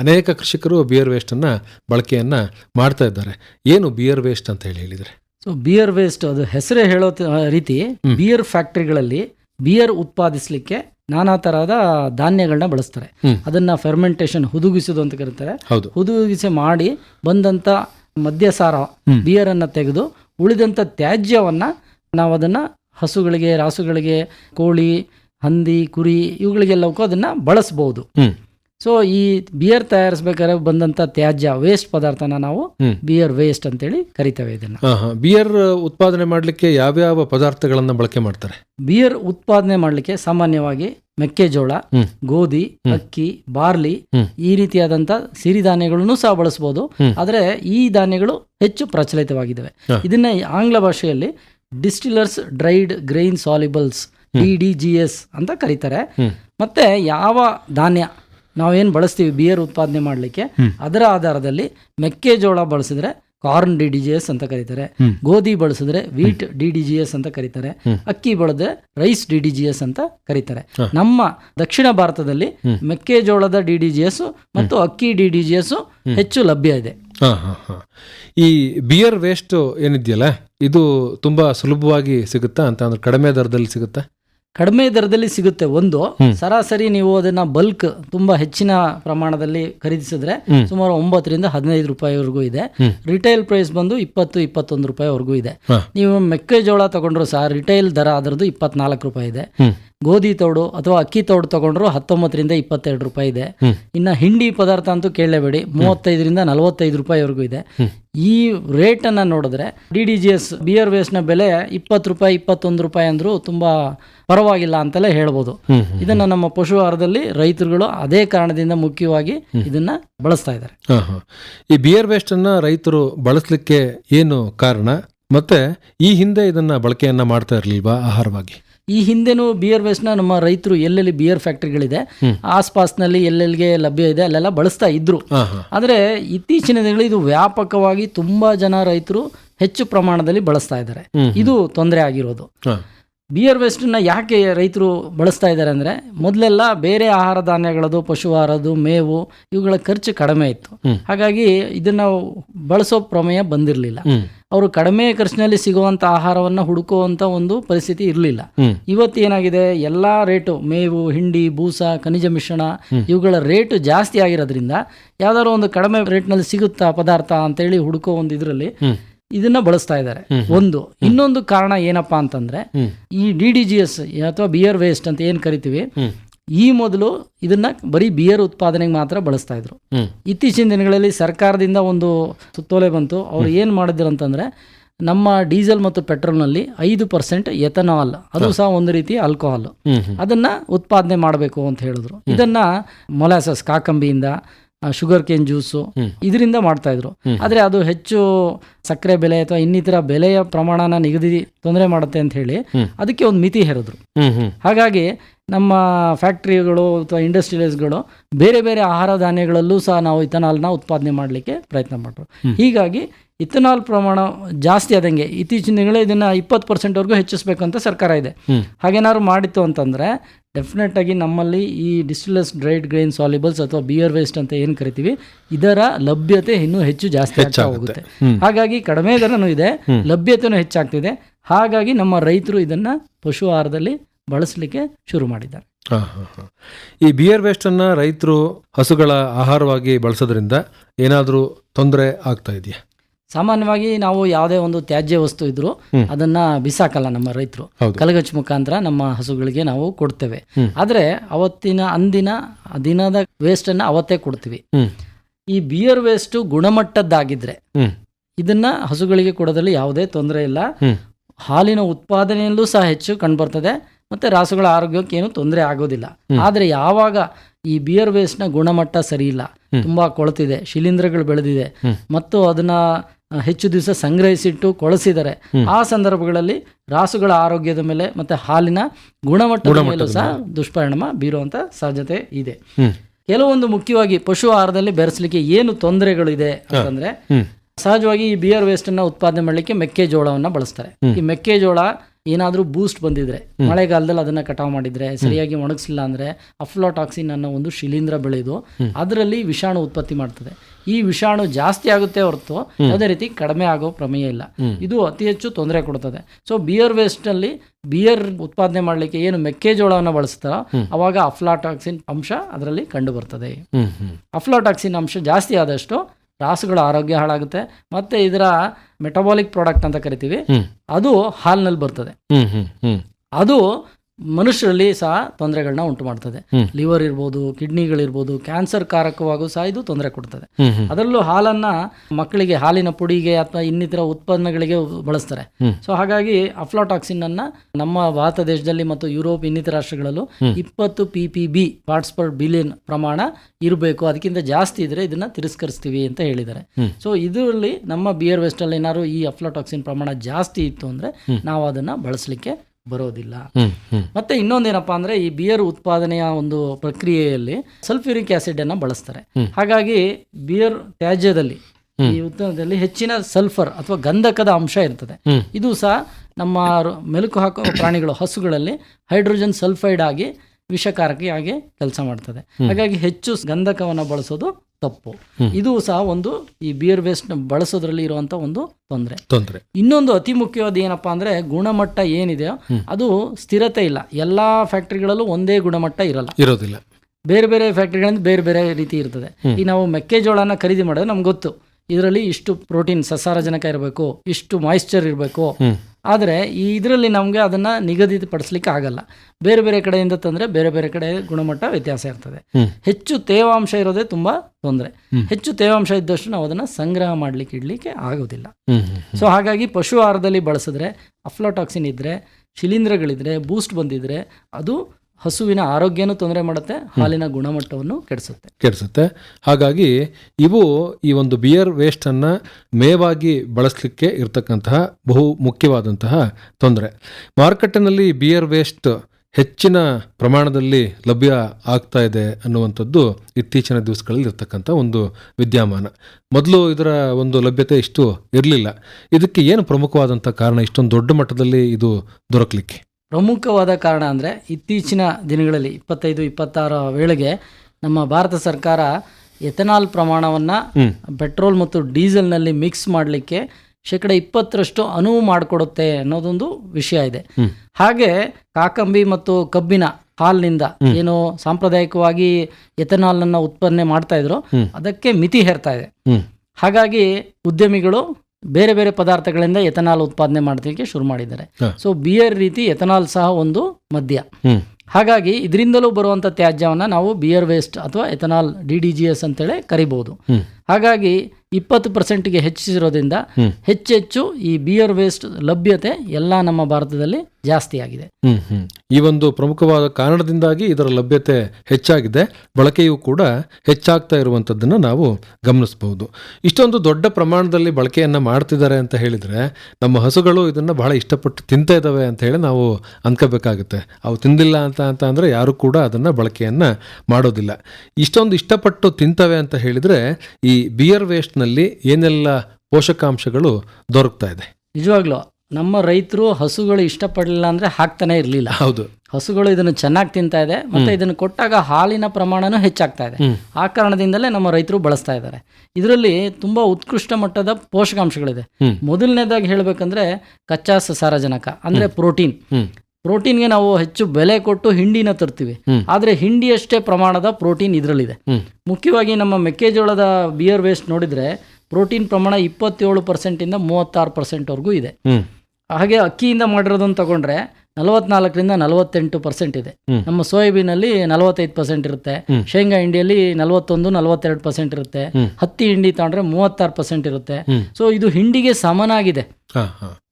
ಅನೇಕ ಕೃಷಿಕರು ಬಿಯರ್ ವೇಸ್ಟನ್ನು ಬಳಕೆಯನ್ನು ಮಾಡ್ತಾ ಇದ್ದಾರೆ. ಏನು ಬಿಯರ್ ವೇಸ್ಟ್ ಅಂತ ಹೇಳಿ ಹೇಳಿದರೆ? ಸೊ ಬಿಯರ್ ವೇಸ್ಟ್ ಅದು ಹೆಸರೇ ಹೇಳೋ ರೀತಿ ಬಿಯರ್ ಫ್ಯಾಕ್ಟರಿಗಳಲ್ಲಿ ಬಿಯರ್ ಉತ್ಪಾದಿಸಲಿಕ್ಕೆ ನಾನಾ ತರಹದ ಧಾನ್ಯಗಳನ್ನ ಬಳಸ್ತಾರೆ. ಅದನ್ನ ಫೆರ್ಮೆಂಟೇಷನ್ ಹುದುಗಿಸೋದು ಅಂತ ಕರೀತಾರೆ. ಹೌದು. ಹುದುಗಿಸಿ ಮಾಡಿ ಬಂದಂತ ಮದ್ಯಸಾರ ಬಿಯರ್ ಅನ್ನ ತೆಗೆದು ಉಳಿದಂತ ತ್ಯಾಜ್ಯವನ್ನ ನಾವು ಅದನ್ನ ಹಸುಗಳಿಗೆ ರಾಸುಗಳಿಗೆ ಕೋಳಿ ಹಂದಿ ಕುರಿ ಇವುಗಳಿಗೆಲ್ಲವಕ್ಕೂ ಅದನ್ನ ಬಳಸಬಹುದು ಸೊ ಈ ಬಿಯರ್ ತಯಾರಿಸಬೇಕಾದ್ರೆ ಬಂದಂತ ತ್ಯಾಜ್ಯ ವೇಸ್ಟ್ ಪದಾರ್ಥನ ನಾವು ಬಿಯರ್ ವೇಸ್ಟ್ ಅಂತೇಳಿ ಕರಿತೇವೆ ಇದನ್ನ. ಬಿಯರ್ ಉತ್ಪಾದನೆ ಮಾಡಲಿಕ್ಕೆ ಯಾವ್ಯಾವ ಪದಾರ್ಥಗಳನ್ನ ಬಳಕೆ ಮಾಡ್ತಾರೆ? ಬಿಯರ್ ಉತ್ಪಾದನೆ ಮಾಡಲಿಕ್ಕೆ ಸಾಮಾನ್ಯವಾಗಿ ಮೆಕ್ಕೆಜೋಳ ಗೋಧಿ ಅಕ್ಕಿ ಬಾರ್ಲಿ ಈ ರೀತಿಯಾದಂತ ಸಿರಿಧಾನ್ಯಗಳನ್ನು ಸಹ ಬಳಸಬಹುದು ಆದರೆ ಈ ಧಾನ್ಯಗಳು ಹೆಚ್ಚು ಪ್ರಚಲಿತವಾಗಿದ್ದಾವೆ. ಇದನ್ನ ಆಂಗ್ಲ ಭಾಷೆಯಲ್ಲಿ distillers dried grain solubles D D G S ಅಂತ ಕರೀತಾರೆ. ಮತ್ತೆ ಯಾವ ಧಾನ್ಯ ನಾವೇನು ಬಳಸ್ತೀವಿ ಬಿಯರ್ ಉತ್ಪಾದನೆ ಮಾಡಲಿಕ್ಕೆ ಅದರ ಆಧಾರದಲ್ಲಿ ಮೆಕ್ಕೆಜೋಳ ಬಳಸಿದ್ರೆ corn D D G S ಅಂತ ಕರೀತಾರೆ ಗೋಧಿ ಬಳಸಿದ್ರೆ wheat D D G S ಅಂತ ಕರೀತಾರೆ ಅಕ್ಕಿ ಬಳದ್ರೆ rice D D G S ಅಂತ ಕರೀತಾರೆ. ನಮ್ಮ ದಕ್ಷಿಣ ಭಾರತದಲ್ಲಿ ಮೆಕ್ಕೆಜೋಳದ ಡಿ ಡಿ ಜಿ ಎಸ್ ಮತ್ತು ಅಕ್ಕಿ ಡಿ ಡಿ ಜಿ ಎಸ್ ಹೆಚ್ಚು ಲಭ್ಯ ಇದೆ. ಈ ಬಿಯರ್ ವೇಸ್ಟ್ ಏನಿದೆಯಲ್ಲ ಇದು ತುಂಬಾ ಸುಲಭವಾಗಿ ಸಿಗುತ್ತಾ ಅಂತ ಅಂದ್ರೆ ಕಡಿಮೆ ದರದಲ್ಲಿ ಸಿಗುತ್ತಾ? ಕಡಿಮೆ ದರದಲ್ಲಿ ಸಿಗುತ್ತೆ. ಒಂದು ಸರಾಸರಿ ನೀವು ಅದನ್ನ ಬಲ್ಕ್ ತುಂಬಾ ಹೆಚ್ಚಿನ ಪ್ರಮಾಣದಲ್ಲಿ ಖರೀದಿಸಿದ್ರೆ ಸುಮಾರು ಒಂಬತ್ತರಿಂದ ಹದಿನೈದು ರೂಪಾಯಿವರೆಗೂ ಇದೆ. ರಿಟೈಲ್ ಪ್ರೈಸ್ ಬಂದು ಇಪ್ಪತ್ತು ಇಪ್ಪತ್ತೊಂದು ರೂಪಾಯಿವರೆಗೂ ಇದೆ. ನೀವು ಮೆಕ್ಕೆಜೋಳ ತಗೊಂಡ್ರು ಸಹ ರಿಟೈಲ್ ದರ ಅದರದ್ದು ಇಪ್ಪತ್ನಾಲ್ಕು ರೂಪಾಯಿ ಇದೆ. ಗೋಧಿ ತೌಡು ಅಥವಾ ಅಕ್ಕಿ ತೌಡು ತಗೊಂಡ್ರು ಹತ್ತೊಂಬತ್ತರಿಂದ ಇಪ್ಪತ್ತೆರಡು ರೂಪಾಯಿ ಇದೆ. ಇನ್ನು ಹಿಂಡಿ ಪದಾರ್ಥ ಅಂತೂ ಕೇಳಲೇಬೇಡಿ. ಮೂವತ್ತೈದರಿಂದ ನಲವತ್ತೈದು ರೂಪಾಯಿವರೆಗೂ ಇದೆ. ಈ ರೇಟ್ ಅನ್ನ ನೋಡಿದ್ರೆ D D G S beer ವೇಸ್ಟ್ನ ಬೆಲೆ ಇಪ್ಪತ್ತು ರೂಪಾಯಿ ಇಪ್ಪತ್ತೊಂದು ರೂಪಾಯಿ ಅಂದ್ರೂ ತುಂಬಾ ಪರವಾಗಿಲ್ಲ ಅಂತಲೇ ಹೇಳ್ಬೋದು. ಇದನ್ನು ನಮ್ಮ ಪಶು ಆಹಾರದಲ್ಲಿ ರೈತರುಗಳು ಅದೇ ಕಾರಣದಿಂದ ಮುಖ್ಯವಾಗಿ ಇದನ್ನ ಬಳಸ್ತಾ ಇದ್ದಾರೆ. ಈ ಬಿಯರ್ ವೇಸ್ಟನ್ನು ರೈತರು ಬಳಸಲಿಕ್ಕೆ ಏನು ಕಾರಣ? ಮತ್ತೆ ಈ ಹಿಂದೆ ಇದನ್ನ ಬಳಕೆಯನ್ನ ಮಾಡ್ತಾ ಇರಲಿಲ್ವಾ ಆಹಾರವಾಗಿ? ಈ ಹಿಂದೆನೂ ಬಿಯರ್ ವೇಸ್ಟ್ನ ನಮ್ಮ ರೈತರು ಎಲ್ಲೆಲ್ಲಿ ಬಿಯರ್ ಫ್ಯಾಕ್ಟ್ರಿಗಳಿದೆ ಆಸ್ಪಾಸ್ನಲ್ಲಿ ಎಲ್ಲೆಲ್ಲಿಗೆ ಲಭ್ಯ ಇದೆ ಅಲ್ಲೆಲ್ಲ ಬಳಸ್ತಾ ಇದ್ರು. ಆದರೆ ಇತ್ತೀಚಿನ ದಿನಗಳಲ್ಲಿ ಇದು ವ್ಯಾಪಕವಾಗಿ ತುಂಬಾ ಜನ ರೈತರು ಹೆಚ್ಚು ಪ್ರಮಾಣದಲ್ಲಿ ಬಳಸ್ತಾ ಇದ್ದಾರೆ. ಇದು ತೊಂದರೆ ಆಗಿರೋದು. ಬಿಯರ್ ವೇಸ್ಟನ್ನ ಯಾಕೆ ರೈತರು ಬಳಸ್ತಾ ಇದ್ದಾರೆ ಅಂದರೆ ಮೊದಲೆಲ್ಲ ಬೇರೆ ಆಹಾರ ಧಾನ್ಯಗಳದು ಪಶು ಆಹಾರದು ಮೇವು ಇವುಗಳ ಖರ್ಚು ಕಡಿಮೆ ಇತ್ತು. ಹಾಗಾಗಿ ಇದನ್ನ ಬಳಸೋ ಪ್ರಮೇಯ ಬಂದಿರಲಿಲ್ಲ. ಅವರು ಕಡಿಮೆ ಖರ್ಚಿನಲ್ಲಿ ಸಿಗುವಂಥ ಆಹಾರವನ್ನು ಹುಡುಕುವಂಥ ಒಂದು ಪರಿಸ್ಥಿತಿ ಇರಲಿಲ್ಲ. ಇವತ್ತೇನಾಗಿದೆ ಇವತ್ತು ಏನಾಗಿದೆ? ಎಲ್ಲ ರೇಟು ಮೇವು ಹಿಂಡಿ ಬೂಸ ಖನಿಜ ಮಿಶ್ರಣ ಇವುಗಳ ರೇಟು ಜಾಸ್ತಿ ಆಗಿರೋದ್ರಿಂದ ಯಾವ್ದಾದ್ರು ಒಂದು ಕಡಿಮೆ ರೇಟ್ನಲ್ಲಿ ಸಿಗುತ್ತಾ ಪದಾರ್ಥ ಅಂತೇಳಿ ಹುಡುಕೋ ಒಂದು ಇದರಲ್ಲಿ ಇದನ್ನ ಬಳಸ್ತಾ ಇದ್ದಾರೆ. ಒಂದು. ಇನ್ನೊಂದು ಕಾರಣ ಏನಪ್ಪಾ ಅಂತಂದ್ರೆ ಈ ಡಿ ಡಿ ಜಿ ಎಸ್ ಅಥವಾ ಬಿಯರ್ ವೇಸ್ಟ್ ಅಂತ ಏನ್ ಕರಿತೀವಿ? ಈ ಮೊದಲು ಇದನ್ನ ಬರೀ ಬಿಯರ್ ಉತ್ಪಾದನೆಗೆ ಮಾತ್ರ ಬಳಸ್ತಾ ಇದ್ರು. ಇತ್ತೀಚಿನ ದಿನಗಳಲ್ಲಿ ಸರ್ಕಾರದಿಂದ ಒಂದು ಸುತ್ತೋಲೆ ಬಂತು. ಅವ್ರು ಏನು ಮಾಡಿದ್ರು ಅಂತಂದ್ರೆ ನಮ್ಮ ಡೀಸೆಲ್ ಮತ್ತು ಪೆಟ್ರೋಲ್ನಲ್ಲಿ ಐದು ಪರ್ಸೆಂಟ್ ಎಥನಾಲ್ ಅದು ಸಹ ಒಂದು ರೀತಿ ಆಲ್ಕೋಹಾಲ್ ಅದನ್ನ ಉತ್ಪಾದನೆ ಮಾಡಬೇಕು ಅಂತ ಹೇಳಿದ್ರು. ಇದನ್ನ ಮೊಲಾಸಸ್ ಕಾಕಂಬಿಯಿಂದ ಶುಗರ್ ಕೇನ್ ಜ್ಯೂಸು ಇದರಿಂದ ಮಾಡ್ತಾ ಇದ್ರು. ಆದ್ರೆ ಅದು ಹೆಚ್ಚು ಸಕ್ಕರೆ ಬೆಲೆ ಅಥವಾ ಇನ್ನಿತರ ಬೆಲೆಯ ಪ್ರಮಾಣನ ನಿಗದಿ ತೊಂದರೆ ಮಾಡುತ್ತೆ ಅಂತ ಹೇಳಿ ಅದಕ್ಕೆ ಒಂದು ಮಿತಿ ಹೇರಿದ್ರು. ಹಾಗಾಗಿ ನಮ್ಮ ಫ್ಯಾಕ್ಟ್ರಿಗಳು ಅಥವಾ ಇಂಡಸ್ಟ್ರಿಯಲ್ಸ್ಗಳು ಬೇರೆ ಬೇರೆ ಆಹಾರ ಧಾನ್ಯಗಳಲ್ಲೂ ಸಹ ನಾವು ಇಥನಾಲ್ನ ಉತ್ಪಾದನೆ ಮಾಡಲಿಕ್ಕೆ ಪ್ರಯತ್ನ ಮಾಡ್ರು ಹೀಗಾಗಿ ಇಥನಾಲ್ ಪ್ರಮಾಣ ಜಾಸ್ತಿ ಆದಂಗೆ ಇತ್ತೀಚಿನ ದಿನಗಳೇ ಇದನ್ನು ಇಪ್ಪತ್ತು ಪರ್ಸೆಂಟ್ವರೆಗೂ ಹೆಚ್ಚಿಸಬೇಕು ಅಂತ ಸರ್ಕಾರ ಇದೆ. ಹಾಗೇನಾದ್ರು ಮಾಡಿತ್ತು ಅಂತಂದ್ರೆ ಡೆಫಿನೆಟ್ ಆಗಿ ನಮ್ಮಲ್ಲಿ ಈ ಡಿಸ್ಟಿಲಸ್ ಡ್ರೈಡ್ ಗ್ರೈನ್ ಸಾಲಿಬಲ್ಸ್ ಅಥವಾ ಬಿಯರ್ ವೇಸ್ಟ್ ಅಂತ ಏನು ಕರಿತೀವಿ ಇದರ ಲಭ್ಯತೆ ಇನ್ನೂ ಹೆಚ್ಚು ಜಾಸ್ತಿ ಆಗ್ತಾ ಹೋಗುತ್ತೆ. ಹಾಗಾಗಿ ಕಡಿಮೆ ದರನೂ ಇದೆ ಲಭ್ಯತೆಯೂ ಹೆಚ್ಚಾಗ್ತಿದೆ. ಹಾಗಾಗಿ ನಮ್ಮ ರೈತರು ಇದನ್ನ ಪಶು ಆಹಾರದಲ್ಲಿ ಬಳಸಲಿಕ್ಕೆ ಶುರು ಮಾಡಿದ್ದಾರೆ. ಈ ಬಿಯರ್ ವೇಸ್ಟ್ ಅನ್ನ ರೈತರು ಹಸುಗಳ ಆಹಾರವಾಗಿ ಬಳಸೋದ್ರಿಂದ ಏನಾದರೂ ತೊಂದರೆ ಆಗ್ತಾ ಇದೆಯಾ? ಸಾಮಾನ್ಯವಾಗಿ ನಾವು ಯಾವುದೇ ಒಂದು ತ್ಯಾಜ್ಯ ವಸ್ತು ಇದ್ರು ಅದನ್ನ ಬಿಸಾಕಲ್ಲ ನಮ್ಮ ರೈತರು. ಕಲಗಚ್ಚು ಕಲಗಚ್ಚ ಮುಖಾಂತರ ನಮ್ಮ ಹಸುಗಳಿಗೆ ನಾವು ಕೊಡ್ತೇವೆ. ಆದ್ರೆ ಅವತ್ತಿನ ಅಂದಿನ ದಿನದ ವೇಸ್ಟ್ ಅನ್ನ ಅವತ್ತೇ ಕೊಡ್ತೀವಿ. ಈ ಬಿಯರ್ ವೇಸ್ಟ್ ಗುಣಮಟ್ಟದ್ದಾಗಿದ್ರೆ ಇದನ್ನ ಹಸುಗಳಿಗೆ ಕೊಡೋದ್ರಲ್ಲಿ ಯಾವುದೇ ತೊಂದರೆ ಇಲ್ಲ. ಹಾಲಿನ ಉತ್ಪಾದನೆಯಲ್ಲೂ ಸಹ ಹೆಚ್ಚು ಕಂಡುಬರ್ತದೆ ಮತ್ತೆ ರಾಸುಗಳ ಆರೋಗ್ಯಕ್ಕೆ ಏನು ತೊಂದರೆ ಆಗೋದಿಲ್ಲ. ಆದರೆ ಯಾವಾಗ ಈ ಬಿಯರ್ ವೇಸ್ಟ್ನ ಗುಣಮಟ್ಟ ಸರಿ ಇಲ್ಲ ತುಂಬಾ ಕೊಳತಿದೆ ಶಿಲೀಂಧ್ರಗಳು ಬೆಳೆದಿದೆ ಮತ್ತು ಅದನ್ನ ಹೆಚ್ಚು ದಿವಸ ಸಂಗ್ರಹಿಸಿಟ್ಟು ಕೊಳಸಿದರೆ ಆ ಸಂದರ್ಭಗಳಲ್ಲಿ ರಾಸುಗಳ ಆರೋಗ್ಯದ ಮೇಲೆ ಮತ್ತೆ ಹಾಲಿನ ಗುಣಮಟ್ಟದ ಮೇಲೆ ಸಹ ದುಷ್ಪರಿಣಾಮ ಬೀರುವಂತ ಸಾಧ್ಯತೆ ಇದೆ. ಕೆಲವೊಂದು ಮುಖ್ಯವಾಗಿ ಪಶು ಆಹಾರದಲ್ಲಿ ಬೆರೆಸಲಿಕ್ಕೆ ಏನು ತೊಂದರೆಗಳಿದೆ ಅಂತಂದ್ರೆ ಸಹಜವಾಗಿ ಈ ಬಿಯರ್ ವೇಸ್ಟ್ ಅನ್ನ ಉತ್ಪಾದನೆ ಮಾಡಲಿಕ್ಕೆ ಮೆಕ್ಕೆಜೋಳವನ್ನ ಬಳಸ್ತಾರೆ. ಈ ಮೆಕ್ಕೆಜೋಳ ಏನಾದ್ರೂ ಬೂಸ್ಟ್ ಬಂದಿದ್ರೆ ಮಳೆಗಾಲದಲ್ಲಿ ಅದನ್ನ ಕಟಾವು ಮಾಡಿದ್ರೆ ಸರಿಯಾಗಿ ಒಣಗಿಸಿಲ್ಲ ಅಂದ್ರೆ ಅಫ್ಲೋಟಾಕ್ಸಿನ್ ಅನ್ನೋ ಒಂದು ಶಿಲೀಂಧ್ರ ಬೆಳೆದು ಅದರಲ್ಲಿ ವಿಷಾಣು ಉತ್ಪತ್ತಿ ಮಾಡ್ತದೆ. ಈ ವಿಷಾಣು ಜಾಸ್ತಿ ಆಗುತ್ತೆ ಹೊರತು ಯಾವುದೇ ರೀತಿ ಕಡಿಮೆ ಆಗೋ ಪ್ರಮೇಯ ಇಲ್ಲ. ಇದು ಅತಿ ಹೆಚ್ಚು ತೊಂದರೆ ಕೊಡ್ತದೆ. ಸೊ ಬಿಯರ್ ವೇಸ್ಟ್ನಲ್ಲಿ ಬಿಯರ್ ಉತ್ಪಾದನೆ ಮಾಡಲಿಕ್ಕೆ ಏನು ಮೆಕ್ಕೆಜೋಳವನ್ನು ಬಳಸ್ತಾರೋ ಅವಾಗ ಅಫ್ಲಾಟಾಕ್ಸಿನ್ ಅಂಶ ಅದರಲ್ಲಿ ಕಂಡು ಬರ್ತದೆ. ಹ್ಮ್ ಅಂಶ ಜಾಸ್ತಿ ಆದಷ್ಟು ರಾಸುಗಳ ಆರೋಗ್ಯ ಹಾಳಾಗುತ್ತೆ. ಮತ್ತೆ ಇದರ ಮೆಟಬಾಲಿಕ್ ಪ್ರಾಡಕ್ಟ್ ಅಂತ ಕರಿತೀವಿ. ಅದು ಹಾಲ್ನಲ್ಲಿ ಬರ್ತದೆ. ಅದು ಮನುಷ್ಯರಲ್ಲಿ ಸಹ ತೊಂದರೆಗಳನ್ನ ಉಂಟು ಮಾಡ್ತದೆ. ಲಿವರ್ ಇರ್ಬೋದು ಕಿಡ್ನಿಗಳಿರ್ಬೋದು ಕ್ಯಾನ್ಸರ್ ಕಾರಕವಾಗೂ ಸಹ ಇದು ತೊಂದರೆ ಕೊಡ್ತದೆ. ಅದರಲ್ಲೂ ಹಾಲನ್ನ ಮಕ್ಕಳಿಗೆ ಹಾಲಿನ ಪುಡಿಗೆ ಅಥವಾ ಇನ್ನಿತರ ಉತ್ಪನ್ನಗಳಿಗೆ ಬಳಸ್ತಾರೆ. ಸೊ ಹಾಗಾಗಿ ಅಫ್ಲಾಟಾಕ್ಸಿನ್ ಅನ್ನ ನಮ್ಮ ಭಾರತ ದೇಶದಲ್ಲಿ ಮತ್ತು ಯುರೋಪ್ ಇನ್ನಿತರ ರಾಷ್ಟ್ರಗಳಲ್ಲೂ ಇಪ್ಪತ್ತು P P B parts per billion ಪ್ರಮಾಣ ಇರಬೇಕು. ಅದಕ್ಕಿಂತ ಜಾಸ್ತಿ ಇದ್ರೆ ಇದನ್ನ ತಿರಸ್ಕರಿಸ್ತೀವಿ ಅಂತ ಹೇಳಿದ್ದಾರೆ. ಸೊ ಇದರಲ್ಲಿ ನಮ್ಮ ಬಿಯರ್ ವೆಸ್ಟ್ ಅಲ್ಲಿ ಏನಾದ್ರು ಈ ಅಫ್ಲಾಟಾಕ್ಸಿನ್ ಪ್ರಮಾಣ ಜಾಸ್ತಿ ಇತ್ತು ಅಂದ್ರೆ ನಾವು ಅದನ್ನ ಬಳಸಲಿಕ್ಕೆ ಬರೋದಿಲ್ಲ. ಮತ್ತೆ ಇನ್ನೊಂದೇನಪ್ಪಾ ಅಂದ್ರೆ ಈ ಬಿಯರ್ ಉತ್ಪಾದನೆಯ ಒಂದು ಪ್ರಕ್ರಿಯೆಯಲ್ಲಿ ಸಲ್ಫ್ಯೂರಿಕ್ ಆಸಿಡ್ ಅನ್ನ ಬಳಸ್ತಾರೆ ಹಾಗಾಗಿ ಬಿಯರ್ ತ್ಯಾಜ್ಯದಲ್ಲಿ ಈ ಉತ್ಪನ್ನದಲ್ಲಿ ಹೆಚ್ಚಿನ ಸಲ್ಫರ್ ಅಥವಾ ಗಂಧಕದ ಅಂಶ ಇರ್ತದೆ. ಇದು ಸಹ ನಮ್ಮ ಮೆಲುಕು ಹಾಕುವ ಪ್ರಾಣಿಗಳು ಹಸುಗಳಲ್ಲಿ ಹೈಡ್ರೋಜನ್ ಸಲ್ಫೈಡ್ ಆಗಿ ವಿಷಕಾರಕಿಯಾಗಿ ಕೆಲಸ ಮಾಡ್ತದೆ. ಹಾಗಾಗಿ ಹೆಚ್ಚು ಗಂಧಕವನ್ನು ಬಳಸೋದು ತಪ್ಪು. ಇದು ಸಹ ಒಂದು ಈ ಬಿಯರ್ ವೇಸ್ಟ್ ಬಳಸೋದ್ರಲ್ಲಿ ಇರುವಂತ ಒಂದು ತೊಂದರೆ. ತೊಂದರೆ. ಇನ್ನೊಂದು ಅತಿ ಮುಖ್ಯವಾದ ಏನಪ್ಪಾ ಅಂದ್ರೆ ಗುಣಮಟ್ಟ ಏನಿದೆಯೋ ಅದು ಸ್ಥಿರತೆ ಇಲ್ಲ. ಎಲ್ಲಾ ಫ್ಯಾಕ್ಟರಿಗಳಲ್ಲೂ ಒಂದೇ ಗುಣಮಟ್ಟ ಇರಲ್ಲ. ಇರೋದಿಲ್ಲ. ಬೇರೆ ಬೇರೆ ಫ್ಯಾಕ್ಟರಿಗಳಿಂದ ಬೇರೆ ಬೇರೆ ರೀತಿ ಇರ್ತದೆ. ಈಗ ನಾವು ಮೆಕ್ಕೆಜೋಳನ ಖರೀದಿ ಮಾಡಿದ್ರೆ ನಮ್ಗೆ ಗೊತ್ತು. ಇದರಲ್ಲಿ ಇಷ್ಟು ಪ್ರೋಟೀನ್ ಸಸಾರಜನಕ ಇರಬೇಕು ಇಷ್ಟು ಮಾಯಿಶ್ಚರ್ ಇರಬೇಕು. ಆದರೆ ಈ ಇದರಲ್ಲಿ ನಮಗೆ ಅದನ್ನ ನಿಗದಿತಪಡಿಸ್ಲಿಕ್ಕೆ ಆಗಲ್ಲ ಬೇರೆ ಬೇರೆ ಕಡೆಯಿಂದ ತಂದ್ರೆ ಬೇರೆ ಬೇರೆ ಕಡೆ ಗುಣಮಟ್ಟ ವ್ಯತ್ಯಾಸ ಇರ್ತದೆ. ಹೆಚ್ಚು ತೇವಾಂಶ ಇರೋದೇ ತುಂಬಾ ತೊಂದರೆ. ಹೆಚ್ಚು ತೇವಾಂಶ ಇದ್ದಷ್ಟು ನಾವು ಅದನ್ನ ಸಂಗ್ರಹ ಮಾಡ್ಲಿಕ್ಕೆ ಇಡ್ಲಿಕ್ಕೆ ಆಗೋದಿಲ್ಲ. ಸೊ ಹಾಗಾಗಿ ಪಶು ಆಹಾರದಲ್ಲಿ ಬಳಸಿದ್ರೆ ಅಫ್ಲೋಟಾಕ್ಸಿನ್ ಇದ್ದರೆ ಶಿಲೀಂಧ್ರಗಳಿದ್ರೆ ಬೂಸ್ಟ್ ಬಂದಿದ್ರೆ ಅದು ಹಸುವಿನ ಆರೋಗ್ಯನೂ ತೊಂದರೆ ಮಾಡುತ್ತೆ, ಹಾಲಿನ ಗುಣಮಟ್ಟವನ್ನು ಕೆಡಿಸುತ್ತೆ. ಕೆಡಿಸುತ್ತೆ. ಹಾಗಾಗಿ ಇವು ಈ ಒಂದು ಬಿಯರ್ ವೇಸ್ಟನ್ನು ಮೇವಾಗಿ ಬಳಸಲಿಕ್ಕೆ ಇರತಕ್ಕಂತಹ ಬಹು ಮುಖ್ಯವಾದಂತಹ ತೊಂದರೆ. ಮಾರುಕಟ್ಟೆನಲ್ಲಿ ಬಿಯರ್ ವೇಸ್ಟ್ ಹೆಚ್ಚಿನ ಪ್ರಮಾಣದಲ್ಲಿ ಲಭ್ಯ ಆಗ್ತಾ ಇದೆ ಅನ್ನುವಂಥದ್ದು ಇತ್ತೀಚಿನ ದಿವಸಗಳಲ್ಲಿ ಇರ್ತಕ್ಕಂಥ ಒಂದು ವಿದ್ಯಮಾನ. ಮೊದಲು ಇದರ ಒಂದು ಲಭ್ಯತೆ ಇಷ್ಟು ಇರಲಿಲ್ಲ. ಇದಕ್ಕೆ ಏನು ಪ್ರಮುಖವಾದಂಥ ಕಾರಣ, ಇಷ್ಟೊಂದು ದೊಡ್ಡ ಮಟ್ಟದಲ್ಲಿ ಇದು ದೊರಕಲಿಕ್ಕೆ? ಪ್ರಮುಖವಾದ ಕಾರಣ ಅಂದರೆ ಇತ್ತೀಚಿನ ದಿನಗಳಲ್ಲಿ ಇಪ್ಪತ್ತೈದು ಇಪ್ಪತ್ತಾರ ವೇಳೆಗೆ ನಮ್ಮ ಭಾರತ ಸರ್ಕಾರ ಎಥನಾಲ್ ಪ್ರಮಾಣವನ್ನು. ಪೆಟ್ರೋಲ್ ಮತ್ತು ಡೀಸೆಲ್ನಲ್ಲಿ ಮಿಕ್ಸ್ ಮಾಡಲಿಕ್ಕೆ ಶೇಕಡ ಇಪ್ಪತ್ತರಷ್ಟು ಅನುವು ಮಾಡಿಕೊಡುತ್ತೆ ಅನ್ನೋದೊಂದು ವಿಷಯ ಇದೆ. ಹಾಗೆ ಕಾಕಂಬಿ ಮತ್ತು ಕಬ್ಬಿನ ಹಾಲಿನಿಂದ ಏನು ಸಾಂಪ್ರದಾಯಿಕವಾಗಿ ಎಥನಾಲ್ ಅನ್ನ ಉತ್ಪನ್ನ ಮಾಡ್ತಾ ಇದ್ರು. ಅದಕ್ಕೆ ಮಿತಿ ಹೇರ್ತಾ ಇದೆ. ಹಾಗಾಗಿ ಉದ್ಯಮಿಗಳು ಬೇರೆ ಬೇರೆ ಪದಾರ್ಥಗಳಿಂದ ಎಥನಾಲ್ ಉತ್ಪಾದನೆ ಮಾಡೋದಕ್ಕೆ ಶುರು ಮಾಡಿದ್ದಾರೆ. ಸೊ ಬಿಯರ್ ರೀತಿ ಎಥನಾಲ್ ಸಹ ಒಂದು ಮದ್ಯ. ಹಾಗಾಗಿ ಇದರಿಂದಲೂ ಬರುವಂಥ ತ್ಯಾಜ್ಯವನ್ನು ನಾವು ಬಿಯರ್ ವೇಸ್ಟ್ ಅಥವಾ ethanol D D G S ಅಂತೇಳಿ ಕರಿಬಹುದು ಹಾಗಾಗಿ ಇಪ್ಪತ್ತು ಪರ್ಸೆಂಟ್ಗೆ ಹೆಚ್ಚಿಸಿರೋದ್ರಿಂದ. ಹೆಚ್ಚೆಚ್ಚು ಈ ಬಿಯರ್ ವೇಸ್ಟ್ ಲಭ್ಯತೆ ಎಲ್ಲ ನಮ್ಮ ಭಾರತದಲ್ಲಿ ಜಾಸ್ತಿ ಆಗಿದೆ ಈ ಒಂದು ಪ್ರಮುಖವಾದ ಕಾರಣದಿಂದಾಗಿ ಇದರ ಲಭ್ಯತೆ ಹೆಚ್ಚಾಗಿದೆ. ಬಳಕೆಯೂ ಕೂಡ ಹೆಚ್ಚಾಗ್ತಾ ಇರುವಂಥದ್ದನ್ನು ನಾವು ಗಮನಿಸಬಹುದು. ಇಷ್ಟೊಂದು ದೊಡ್ಡ ಪ್ರಮಾಣದಲ್ಲಿ ಬಳಕೆಯನ್ನು ಮಾಡ್ತಿದ್ದಾರೆ ಅಂತ ಹೇಳಿದರೆ ನಮ್ಮ ಹಸುಗಳು ಇದನ್ನು ಬಹಳ ಇಷ್ಟಪಟ್ಟು ತಿಂತಾ ಇದ್ದಾವೆ ಅಂತ ಹೇಳಿ ನಾವು ಅನ್ಕೋಬೇಕಾಗುತ್ತೆ. ಅವು ತಿಂದಿಲ್ಲ ಅಂತ ಅಂತ ಅಂದರೆ ಯಾರು ಕೂಡ ಅದನ್ನು ಬಳಕೆಯನ್ನು ಮಾಡೋದಿಲ್ಲ. ಇಷ್ಟೊಂದು ಇಷ್ಟಪಟ್ಟು ತಿಂತವೆ ಅಂತ ಹೇಳಿದರೆ ಈ ಬಿಯರ್ ವೇಸ್ಟ್ನಲ್ಲಿ ಏನೆಲ್ಲ ಪೋಷಕಾಂಶಗಳು ದೊರಕ್ತಾ ಇದೆ? ನಿಜವಾಗ್ಲೂ ನಮ್ಮ ರೈತರು ಹಸುಗಳು ಇಷ್ಟಪಡಲಿಲ್ಲ ಅಂದ್ರೆ ಹಾಕ್ತಾನೆ ಇರಲಿಲ್ಲ. ಹೌದು. ಹಸುಗಳು ಇದನ್ನು ಚೆನ್ನಾಗಿ ತಿಂತಾ ಇದೆ ಮತ್ತೆ ಇದನ್ನು ಕೊಟ್ಟಾಗ ಹಾಲಿನ ಪ್ರಮಾಣನೂ ಹೆಚ್ಚಾಗ್ತಾ ಇದೆ. ಆ ಕಾರಣದಿಂದಲೇ ನಮ್ಮ ರೈತರು ಬಳಸ್ತಾ ಇದ್ದಾರೆ. ಇದರಲ್ಲಿ ತುಂಬಾ ಉತ್ಕೃಷ್ಟ ಮಟ್ಟದ ಪೋಷಕಾಂಶಗಳಿದೆ. ಮೊದಲನೇದಾಗಿ ಹೇಳ್ಬೇಕಂದ್ರೆ ಕಚ್ಚಾ ಸಸಾರಜನಕ ಅಂದ್ರೆ ಪ್ರೋಟೀನ್. ಪ್ರೋಟೀನ್ಗೆ ನಾವು ಹೆಚ್ಚು ಬೆಲೆ ಕೊಟ್ಟು ಹಿಂಡಿನ ತರ್ತೀವಿ. ಆದರೆ ಹಿಂಡಿಯಷ್ಟೇ ಪ್ರಮಾಣದ ಪ್ರೋಟೀನ್ ಇದರಲ್ಲಿದೆ. ಮುಖ್ಯವಾಗಿ ನಮ್ಮ ಮೆಕ್ಕೆಜೋಳದ ಬಿಯರ್ ವೇಸ್ಟ್ ನೋಡಿದ್ರೆ ಪ್ರೋಟೀನ್ ಪ್ರಮಾಣ ಇಪ್ಪತ್ತೇಳು ಪರ್ಸೆಂಟಿಂದ ಮೂವತ್ತಾರು ಪರ್ಸೆಂಟ್ವರೆಗೂ ಇದೆ. ಹಾಗೆ ಅಕ್ಕಿಯಿಂದ ಮಾಡಿರೋದನ್ನು ತಗೊಂಡ್ರೆ ನಲವತ್ನಾಲ್ಕರಿಂದ ನಲವತ್ತೆಂಟು ಪರ್ಸೆಂಟ್ ಇದೆ. ನಮ್ಮ ಸೋಯಾಬೀನಲ್ಲಿ ನಲವತ್ತೈದು ಪರ್ಸೆಂಟ್ ಇರುತ್ತೆ. ಶೇಂಗಾ ಹಿಂಡಿಯಲ್ಲಿ ನಲವತ್ತೊಂದು ನಲವತ್ತೆರಡು ಪರ್ಸೆಂಟ್ ಇರುತ್ತೆ. ಹತ್ತಿ ಹಿಂಡಿ ತಗೊಂಡ್ರೆ ಮೂವತ್ತಾರು ಪರ್ಸೆಂಟ್ ಇರುತ್ತೆ. ಸೊ ಇದು ಹಿಂಡಿಗೆ ಸಮನಾಗಿದೆ.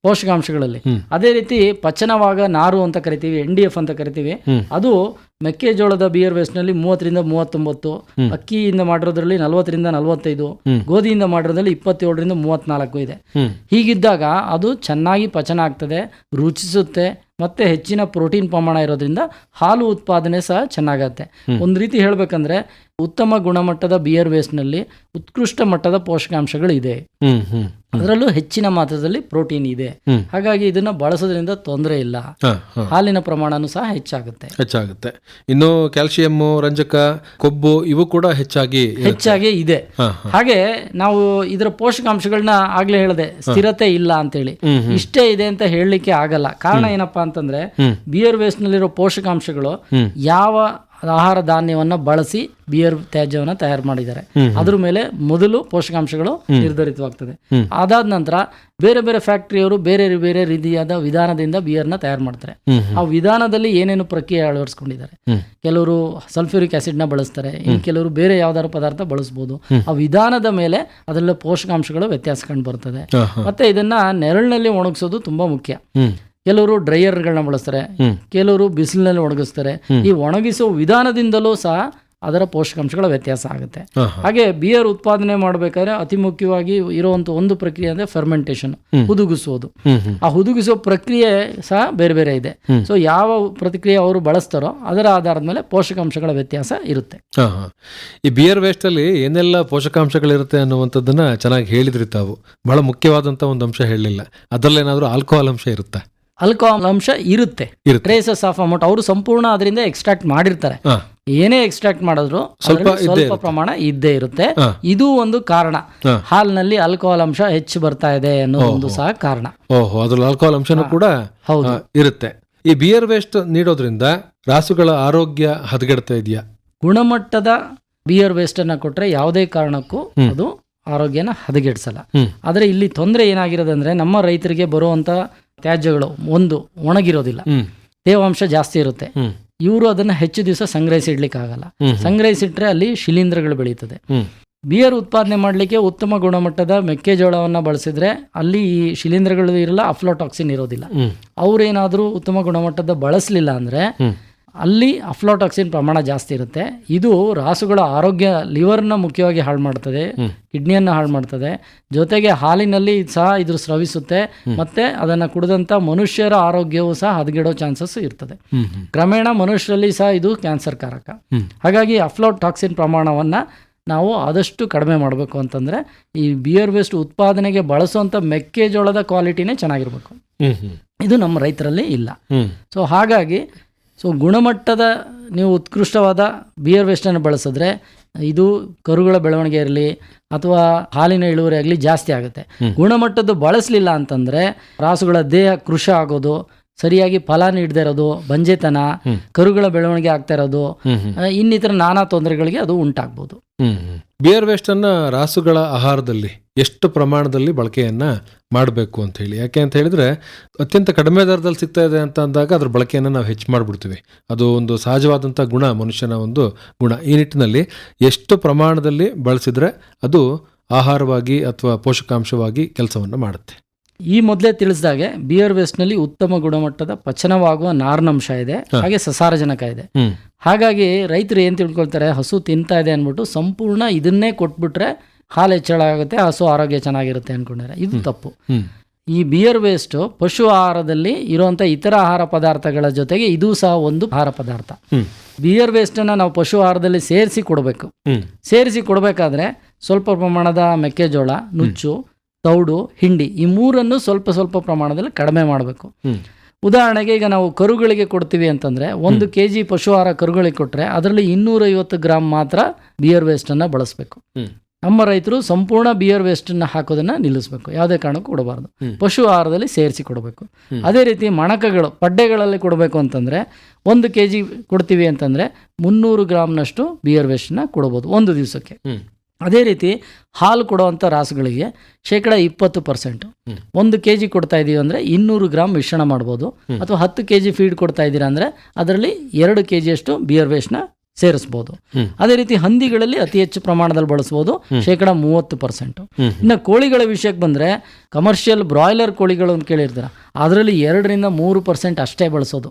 ಪೋಷಕಾಂಶಗಳಲ್ಲಿ. ಅದೇ ರೀತಿ ಪಚನವಾಗ ನಾರು ಅಂತ ಕರಿತೀವಿ ಎನ್ ಡಿ ಎಫ್ ಅಂತ ಕರಿತೀವಿ. ಅದು ಮೆಕ್ಕೆಜೋಳದ ಬಿಯರ್ ವೇಸ್ಟ್ನಲ್ಲಿ ಮೂವತ್ತರಿಂದ ಮೂವತ್ತೊಂಬತ್ತು. ಅಕ್ಕಿಯಿಂದ ಮಾಡಿರೋದ್ರಲ್ಲಿ ನಲವತ್ತರಿಂದ ನಲವತ್ತೈದು. ಗೋಧಿಯಿಂದ ಮಾಡಿರೋದ್ರಲ್ಲಿ ಇಪ್ಪತ್ತೇಳರಿಂದ ಮೂವತ್ನಾಲ್ಕು ಇದೆ ಹೀಗಿದ್ದಾಗ ಅದು ಚೆನ್ನಾಗಿ ಪಚನ ಆಗ್ತದೆ ರುಚಿಸುತ್ತೆ ಮತ್ತೆ ಹೆಚ್ಚಿನ ಪ್ರೋಟೀನ್ ಪ್ರಮಾಣ ಇರೋದ್ರಿಂದ ಹಾಲು ಉತ್ಪಾದನೆ ಸಹ ಚೆನ್ನಾಗತ್ತೆ. ಒಂದು ರೀತಿ ಹೇಳಬೇಕಂದ್ರೆ ಉತ್ತಮ ಗುಣಮಟ್ಟದ ಬಿಯರ್ ವೇಸ್ಟ್ನಲ್ಲಿ ಉತ್ಕೃಷ್ಟ ಮಟ್ಟದ ಪೋಷಕಾಂಶಗಳು ಇದೆ. ಅದರಲ್ಲೂ ಹೆಚ್ಚಿನ ಮಾತ್ರದಲ್ಲಿ ಪ್ರೋಟೀನ್ ಇದೆ. ಹಾಗಾಗಿ ಇದನ್ನ ಬಳಸೋದ್ರಿಂದ ತೊಂದರೆ ಇಲ್ಲ. ಹಾಲಿನ ಪ್ರಮಾಣನೂ ಸಹ ಹೆಚ್ಚಾಗುತ್ತೆ. ಹೆಚ್ಚಾಗುತ್ತೆ. ಇನ್ನು ಕ್ಯಾಲ್ಸಿಯಂ ರಂಜಕ ಕೊಬ್ಬು ಇವು ಕೂಡ ಹೆಚ್ಚಾಗಿ ಹೆಚ್ಚಾಗಿ ಇದೆ. ಹಾಗೆ ನಾವು ಇದರ ಪೋಷಕಾಂಶಗಳನ್ನ ಆಗ್ಲೇ ಹೇಳಿದೆ ಸ್ಥಿರತೆ ಇಲ್ಲ ಅಂತೇಳಿ. ಇಷ್ಟೇ ಇದೆ ಅಂತ ಹೇಳಲಿಕ್ಕೆ ಆಗಲ್ಲ. ಕಾರಣ ಏನಪ್ಪಾ ಅಂತಂದ್ರೆ. ಬಿಯರ್ ವೇಸ್ಟ್ ನಲ್ಲಿರೋ ಪೋಷಕಾಂಶಗಳು ಯಾವ ಆಹಾರ ಧಾನ್ಯವನ್ನ ಬಳಸಿ ಬಿಯರ್ ತ್ಯಾಜ್ಯವನ್ನ ತಯಾರು ಮಾಡಿದ್ದಾರೆ. ಅದ್ರ ಮೇಲೆ ಮೊದಲು ಪೋಷಕಾಂಶಗಳು ನಿರ್ಧರಿತವಾಗ್ತದೆ. ಅದಾದ ನಂತರ ಬೇರೆ ಬೇರೆ ಫ್ಯಾಕ್ಟರಿಯವರು ಬೇರೆ ಬೇರೆ ರೀತಿಯಾದ ವಿಧಾನದಿಂದ ಬಿಯರ್ನ ತಯಾರು ಮಾಡ್ತಾರೆ. ಆ ವಿಧಾನದಲ್ಲಿ ಏನೇನು ಪ್ರಕ್ರಿಯೆ ಅಳವಡಿಸ್ಕೊಂಡಿದ್ದಾರೆ. ಕೆಲವರು ಸಲ್ಫ್ಯೂರಿಕ್ ಆಸಿಡ್ನ ಬಳಸ್ತಾರೆ. ಇನ್ನು ಕೆಲವರು ಬೇರೆ ಯಾವ್ದಾದ್ರು ಪದಾರ್ಥ ಬಳಸ್ಬೋದು. ಆ ವಿಧಾನದ ಮೇಲೆ ಅದರಲ್ಲಿ ಪೋಷಕಾಂಶಗಳು ವ್ಯತ್ಯಾಸ ಕಂಡು ಬರ್ತದೆ ಮತ್ತೆ ಇದನ್ನ ನೆರಳಿನಲ್ಲಿ ಒಣಗಿಸೋದು ತುಂಬಾ ಮುಖ್ಯ. ಕೆಲವರು ಡ್ರೈಯರ್ಗಳನ್ನ ಬಳಸ್ತಾರೆ. ಕೆಲವರು ಬಿಸಿಲಿನಲ್ಲಿ ಒಣಗಿಸ್ತಾರೆ. ಈ ಒಣಗಿಸೋ ವಿಧಾನದಿಂದಲೂ ಸಹ ಅದರ ಪೋಷಕಾಂಶಗಳ ವ್ಯತ್ಯಾಸ ಆಗುತ್ತೆ. ಹಾಗೆ ಬಿಯರ್ ಉತ್ಪಾದನೆ ಮಾಡಬೇಕಾದ್ರೆ ಅತಿ ಮುಖ್ಯವಾಗಿ ಇರುವಂತ ಒಂದು ಪ್ರಕ್ರಿಯೆ ಅಂದ್ರೆ ಫರ್ಮೆಂಟೇಷನ್ ಹುದುಗಿಸೋದು. ಆ ಹುದುಗಿಸೋ ಪ್ರಕ್ರಿಯೆ ಸಹ ಬೇರೆ ಬೇರೆ ಇದೆ. ಸೊ ಯಾವ ಪ್ರತಿಕ್ರಿಯೆ ಅವರು ಬಳಸ್ತಾರೋ ಅದರ ಆಧಾರದ ಮೇಲೆ ಪೋಷಕಾಂಶಗಳ ವ್ಯತ್ಯಾಸ ಇರುತ್ತೆ. ಈ ಬಿಯರ್ ವೇಸ್ಟ್ ಅಲ್ಲಿ ಏನೆಲ್ಲ ಪೋಷಕಾಂಶಗಳಿರುತ್ತೆ ಅನ್ನುವಂಥದ್ದನ್ನ ಚೆನ್ನಾಗಿ ಹೇಳಿದ್ರಿ ತಾವು. ಬಹಳ ಮುಖ್ಯವಾದಂತ ಒಂದು ಅಂಶ ಹೇಳಲಿಲ್ಲ. ಅದರಲ್ಲೇನಾದ್ರೂ ಆಲ್ಕೋಹಾಲ್ ಅಂಶ ಇರುತ್ತಾ? ಆಲ್ಕೋಹಾಲ್ ಅಂಶ ಇರುತ್ತೆ. ಟ್ರೇಸಸ್ ಆಫ್ ಅಮೌಂಟ್ ಅವರು ಸಂಪೂರ್ಣ ಅದರಿಂದ ಎಕ್ಸ್ಟ್ರಾಕ್ಟ್ ಮಾಡಿರ್ತಾರೆ. ಏನೇ ಎಕ್ಸ್ಟ್ರಾಕ್ಟ್ ಮಾಡಿದ್ರು ಸ್ವಲ್ಪ ಸ್ವಲ್ಪ ಪ್ರಮಾಣ ಇದ್ದೇ ಇರುತ್ತೆ. ಇದು ಒಂದು ಕಾರಣ. ಹಾಲ್ನಲ್ಲಿ ಆಲ್ಕೋಹಾಲ್ ಅಂಶ ಹೆಚ್ಚು ಬರ್ತಾ ಇದೆ ಅನ್ನೋ ಒಂದು ಸಹ ಕಾರಣ. ಓಹೋ ಅದ್ರಲ್ಲಿ ಆಲ್ಕೋಹಾಲ್ ಅಂಶನೂ ಕೂಡ ಹೌದು. ಇರುತ್ತೆ. ಈ ಬಿಯರ್ ವೇಸ್ಟ್ ನೀಡೋದ್ರಿಂದ ರಾಸುಗಳ ಆರೋಗ್ಯ ಹದಗೆಡ್ತಾ ಇದೆಯಾ? ಗುಣಮಟ್ಟದ ಬಿಯರ್ ವೇಸ್ಟ್ ಅನ್ನ ಕೊಟ್ರೆ ಯಾವುದೇ ಕಾರಣಕ್ಕೂ ಅದು ಆರೋಗ್ಯನ ಹದಗೆಡಿಸಲ್ಲ. ಆದ್ರೆ ಆದರೆ ಇಲ್ಲಿ ತೊಂದರೆ ಏನಾಗಿರೋದಂದ್ರೆ ನಮ್ಮ ರೈತರಿಗೆ ಬರುವಂತ ತ್ಯಾಜ್ಯಗಳು ಒಂದು ಒಣಗಿರೋದಿಲ್ಲ. ತೇವಾಂಶ ಜಾಸ್ತಿ ಇರುತ್ತೆ. ಇವರು ಅದನ್ನ ಹೆಚ್ಚು ದಿವಸ ಸಂಗ್ರಹಿಸಿ ಇಡ್ಲಿಕ್ಕೆ ಆಗಲ್ಲ. ಸಂಗ್ರಹಿಸಿಟ್ರೆ ಅಲ್ಲಿ ಶಿಲೀಂಧ್ರಗಳು ಬೆಳೀತದೆ. ಬಿಯರ್ ಉತ್ಪಾದನೆ ಮಾಡಲಿಕ್ಕೆ ಉತ್ತಮ ಗುಣಮಟ್ಟದ ಮೆಕ್ಕೆಜೋಳವನ್ನು ಬಳಸಿದ್ರೆ ಅಲ್ಲಿ ಈ ಶಿಲೀಂಧ್ರಗಳು ಇರಲ್ಲ ಅಫ್ಲೋಟಾಕ್ಸಿನ್ ಇರೋದಿಲ್ಲ. ಅವ್ರೇನಾದ್ರೂ ಉತ್ತಮ ಗುಣಮಟ್ಟದ ಬಳಸಲಿಲ್ಲ ಅಂದರೆ ಅಲ್ಲಿ ಅಫ್ಲೋಟಾಕ್ಸಿನ್ ಪ್ರಮಾಣ ಜಾಸ್ತಿ ಇರುತ್ತೆ. ಇದು ರಾಸುಗಳ ಆರೋಗ್ಯ ಲಿವರ್ನ ಮುಖ್ಯವಾಗಿ ಹಾಳು ಮಾಡ್ತದೆ. ಕಿಡ್ನಿಯನ್ನು ಹಾಳು ಮಾಡ್ತದೆ. ಜೊತೆಗೆ ಹಾಲಿನಲ್ಲಿ ಸಹ ಇದ್ರ ಸ್ರವಿಸುತ್ತೆ ಮತ್ತೆ ಅದನ್ನು ಕುಡಿದಂಥ ಮನುಷ್ಯರ ಆರೋಗ್ಯವೂ ಸಹ ಹದಗೆಡೋ ಚಾನ್ಸಸ್ ಇರ್ತದೆ. ಕ್ರಮೇಣ ಮನುಷ್ಯರಲ್ಲಿ ಸಹ ಇದು ಕ್ಯಾನ್ಸರ್ ಕಾರಕ. ಹಾಗಾಗಿ ಅಫ್ಲೋಟಾಕ್ಸಿನ್ ಪ್ರಮಾಣವನ್ನು ನಾವು ಆದಷ್ಟು ಕಡಿಮೆ ಮಾಡಬೇಕು ಅಂತಂದರೆ ಈ ಬಿಯರ್ ವೇಸ್ಟ್ ಉತ್ಪಾದನೆಗೆ ಬಳಸುವಂಥ ಮೆಕ್ಕೆಜೋಳದ ಕ್ವಾಲಿಟಿನೇ ಚೆನ್ನಾಗಿರಬೇಕು. ಇದು ನಮ್ಮ ರೈತರಲ್ಲಿ ಇಲ್ಲ. ಸೊ ಹಾಗಾಗಿ ಸೊ ಗುಣಮಟ್ಟದ ನೀವು ಉತ್ಕೃಷ್ಟವಾದ ಬಿಯರ್ ವೇಸ್ಟನ್ನು ಬಳಸಿದ್ರೆ ಇದು ಕರುಗಳ ಬೆಳವಣಿಗೆ ಇರಲಿ ಅಥವಾ ಹಾಲಿನ ಇಳುವರಿ ಆಗಲಿ ಜಾಸ್ತಿ ಆಗುತ್ತೆ. ಗುಣಮಟ್ಟದ್ದು ಬಳಸಲಿಲ್ಲ ಅಂತಂದರೆ ರಾಸುಗಳ ದೇಹ ಕೃಷಿ ಆಗೋದು ಸರಿಯಾಗಿ ಫಲ ನೀಡದೇ ಇರೋದು ಬಂಜೆತನ ಕರುಗಳ ಬೆಳವಣಿಗೆ ಆಗ್ತಾ ಇರೋದು ಇನ್ನಿತರ ನಾನಾ ತೊಂದರೆಗಳಿಗೆ ಅದು ಉಂಟಾಗ್ಬೋದು. ಬಿಯರ್ ವೇಸ್ಟ್ ಅನ್ನ ರಾಸುಗಳ ಆಹಾರದಲ್ಲಿ ಎಷ್ಟು ಪ್ರಮಾಣದಲ್ಲಿ ಬಳಕೆಯನ್ನ ಮಾಡಬೇಕು ಅಂತ ಹೇಳಿ. ಯಾಕೆ ಅಂತ ಹೇಳಿದ್ರೆ ಅತ್ಯಂತ ಕಡಿಮೆ ದರದಲ್ಲಿ ಸಿಗ್ತಾ ಇದೆ ಅಂತ ಅಂದಾಗ ಅದ್ರ ಬಳಕೆಯನ್ನು ನಾವು ಹೆಚ್ಚು ಮಾಡಿಬಿಡ್ತೀವಿ. ಅದು ಒಂದು ಸಹಜವಾದಂಥ ಗುಣ ಮನುಷ್ಯನ ಒಂದು ಗುಣ. ಈ ನಿಟ್ಟಿನಲ್ಲಿ ಎಷ್ಟು ಪ್ರಮಾಣದಲ್ಲಿ ಬಳಸಿದ್ರೆ ಅದು ಆಹಾರವಾಗಿ ಅಥವಾ ಪೋಷಕಾಂಶವಾಗಿ ಕೆಲಸವನ್ನು ಮಾಡುತ್ತೆ. ಈ ಮೊದಲೇ ತಿಳಿಸಿದಾಗೆ ಬಿಯರ್ ವೇಸ್ಟ್ನಲ್ಲಿ ಉತ್ತಮ ಗುಣಮಟ್ಟದ ಪಚನವಾಗುವ ನಾರಿನಂಶ ಇದೆ ಹಾಗೆ ಸಸಾರಜನಕ ಇದೆ. ಹಾಗಾಗಿ ರೈತರು ಏನು ತಿಳ್ಕೊಳ್ತಾರೆ ಹಸು ತಿಂತಾ ಇದೆ ಅಂದ್ಬಿಟ್ಟು ಸಂಪೂರ್ಣ ಇದನ್ನೇ ಕೊಟ್ಬಿಟ್ರೆ ಹಾಲು ಹೆಚ್ಚಳ ಆಗುತ್ತೆ ಹಸು ಆರೋಗ್ಯ ಚೆನ್ನಾಗಿರುತ್ತೆ ಅನ್ಕೊಂಡಿದ್ದಾರೆ ಇದು ತಪ್ಪು. ಈ ಬಿಯರ್ ವೇಸ್ಟ್ ಪಶು ಆಹಾರದಲ್ಲಿ ಇರುವಂಥ ಇತರ ಆಹಾರ ಪದಾರ್ಥಗಳ ಜೊತೆಗೆ ಇದು ಸಹ ಒಂದು ಆಹಾರ ಪದಾರ್ಥ. ಬಿಯರ್ ಬಿಯರ್ ವೇಸ್ಟನ್ನು ನಾವು ಪಶು ಆಹಾರದಲ್ಲಿ ಸೇರಿಸಿ ಕೊಡಬೇಕು. ಸೇರಿಸಿ ಕೊಡಬೇಕಾದ್ರೆ ಸ್ವಲ್ಪ ಪ್ರಮಾಣದ ಮೆಕ್ಕೆಜೋಳ ನುಚ್ಚು ತೌಡು ಹಿಂಡಿ ಈ ಮೂರನ್ನು ಸ್ವಲ್ಪ ಸ್ವಲ್ಪ ಪ್ರಮಾಣದಲ್ಲಿ ಕಡಿಮೆ ಮಾಡಬೇಕು. ಉದಾಹರಣೆಗೆ ಈಗ ನಾವು ಕರುಗಳಿಗೆ ಕೊಡ್ತೀವಿ ಅಂತಂದ್ರೆ ಒಂದು ಕೆ ಜಿ ಪಶು ಆಹಾರ ಕರುಗಳಿಗೆ ಕೊಟ್ಟರೆ ಅದರಲ್ಲಿ ಇನ್ನೂರೈವತ್ತು ಗ್ರಾಮ್ ಮಾತ್ರ ಬಿಯರ್ ವೇಸ್ಟನ್ನು ಬಳಸಬೇಕು. ನಮ್ಮ ರೈತರು ಸಂಪೂರ್ಣ ಬಿಯರ್ ವೇಸ್ಟನ್ನು ಹಾಕೋದನ್ನ ನಿಲ್ಲಿಸಬೇಕು. ಯಾವುದೇ ಕಾರಣಕ್ಕೂ ಕೊಡಬಾರ್ದು. ಪಶು ಆಹಾರದಲ್ಲಿ ಸೇರಿಸಿ ಕೊಡಬೇಕು. ಅದೇ ರೀತಿ ಮಣಕಗಳು ಪಡ್ಡೆಗಳಲ್ಲಿ ಕೊಡಬೇಕು ಅಂತಂದ್ರೆ ಒಂದು ಕೆ ಜಿ ಕೊಡ್ತೀವಿ ಅಂತಂದ್ರೆ ಮುನ್ನೂರು ಗ್ರಾಮ್ನಷ್ಟು ಬಿಯರ್ ವೇಸ್ಟನ್ನ ಕೊಡ್ಬೋದು ಒಂದು ದಿವಸಕ್ಕೆ. ಅದೇ ರೀತಿ ಹಾಲು ಕೊಡುವಂಥ ರಾಸುಗಳಿಗೆ ಶೇಕಡ ಇಪ್ಪತ್ತು ಪರ್ಸೆಂಟ್. ಒಂದು ಕೆ ಜಿ ಕೊಡ್ತಾ ಇದೀವಿ ಅಂದರೆ ಇನ್ನೂರು ಗ್ರಾಮ್ ಮಿಶ್ರಣ ಮಾಡ್ಬೋದು. ಅಥವಾ ಹತ್ತು ಕೆ ಜಿ ಫೀಡ್ ಕೊಡ್ತಾ ಇದ್ದೀರಾ ಅಂದರೆ ಅದರಲ್ಲಿ ಎರಡು ಕೆ ಜಿಯಷ್ಟು ಬಿಯರ್ ವೇಸ್ಟ್ನ ಸೇರಿಸ್ಬೋದು. ಅದೇ ರೀತಿ ಹಂದಿಗಳಲ್ಲಿ ಅತಿ ಹೆಚ್ಚು ಪ್ರಮಾಣದಲ್ಲಿ ಬಳಸ್ಬೋದು. ಶೇಕಡ ಮೂವತ್ತು ಪರ್ಸೆಂಟ್. ಇನ್ನು ಕೋಳಿಗಳ ವಿಷಯಕ್ಕೆ ಬಂದರೆ ಕಮರ್ಷಿಯಲ್ ಬ್ರಾಯ್ಲರ್ ಕೋಳಿಗಳು ಅಂತ ಕೇಳಿರ್ತೀರ? ಅದರಲ್ಲಿ ಎರಡರಿಂದ ಮೂರು ಪರ್ಸೆಂಟ್ ಅಷ್ಟೇ ಬಳಸೋದು.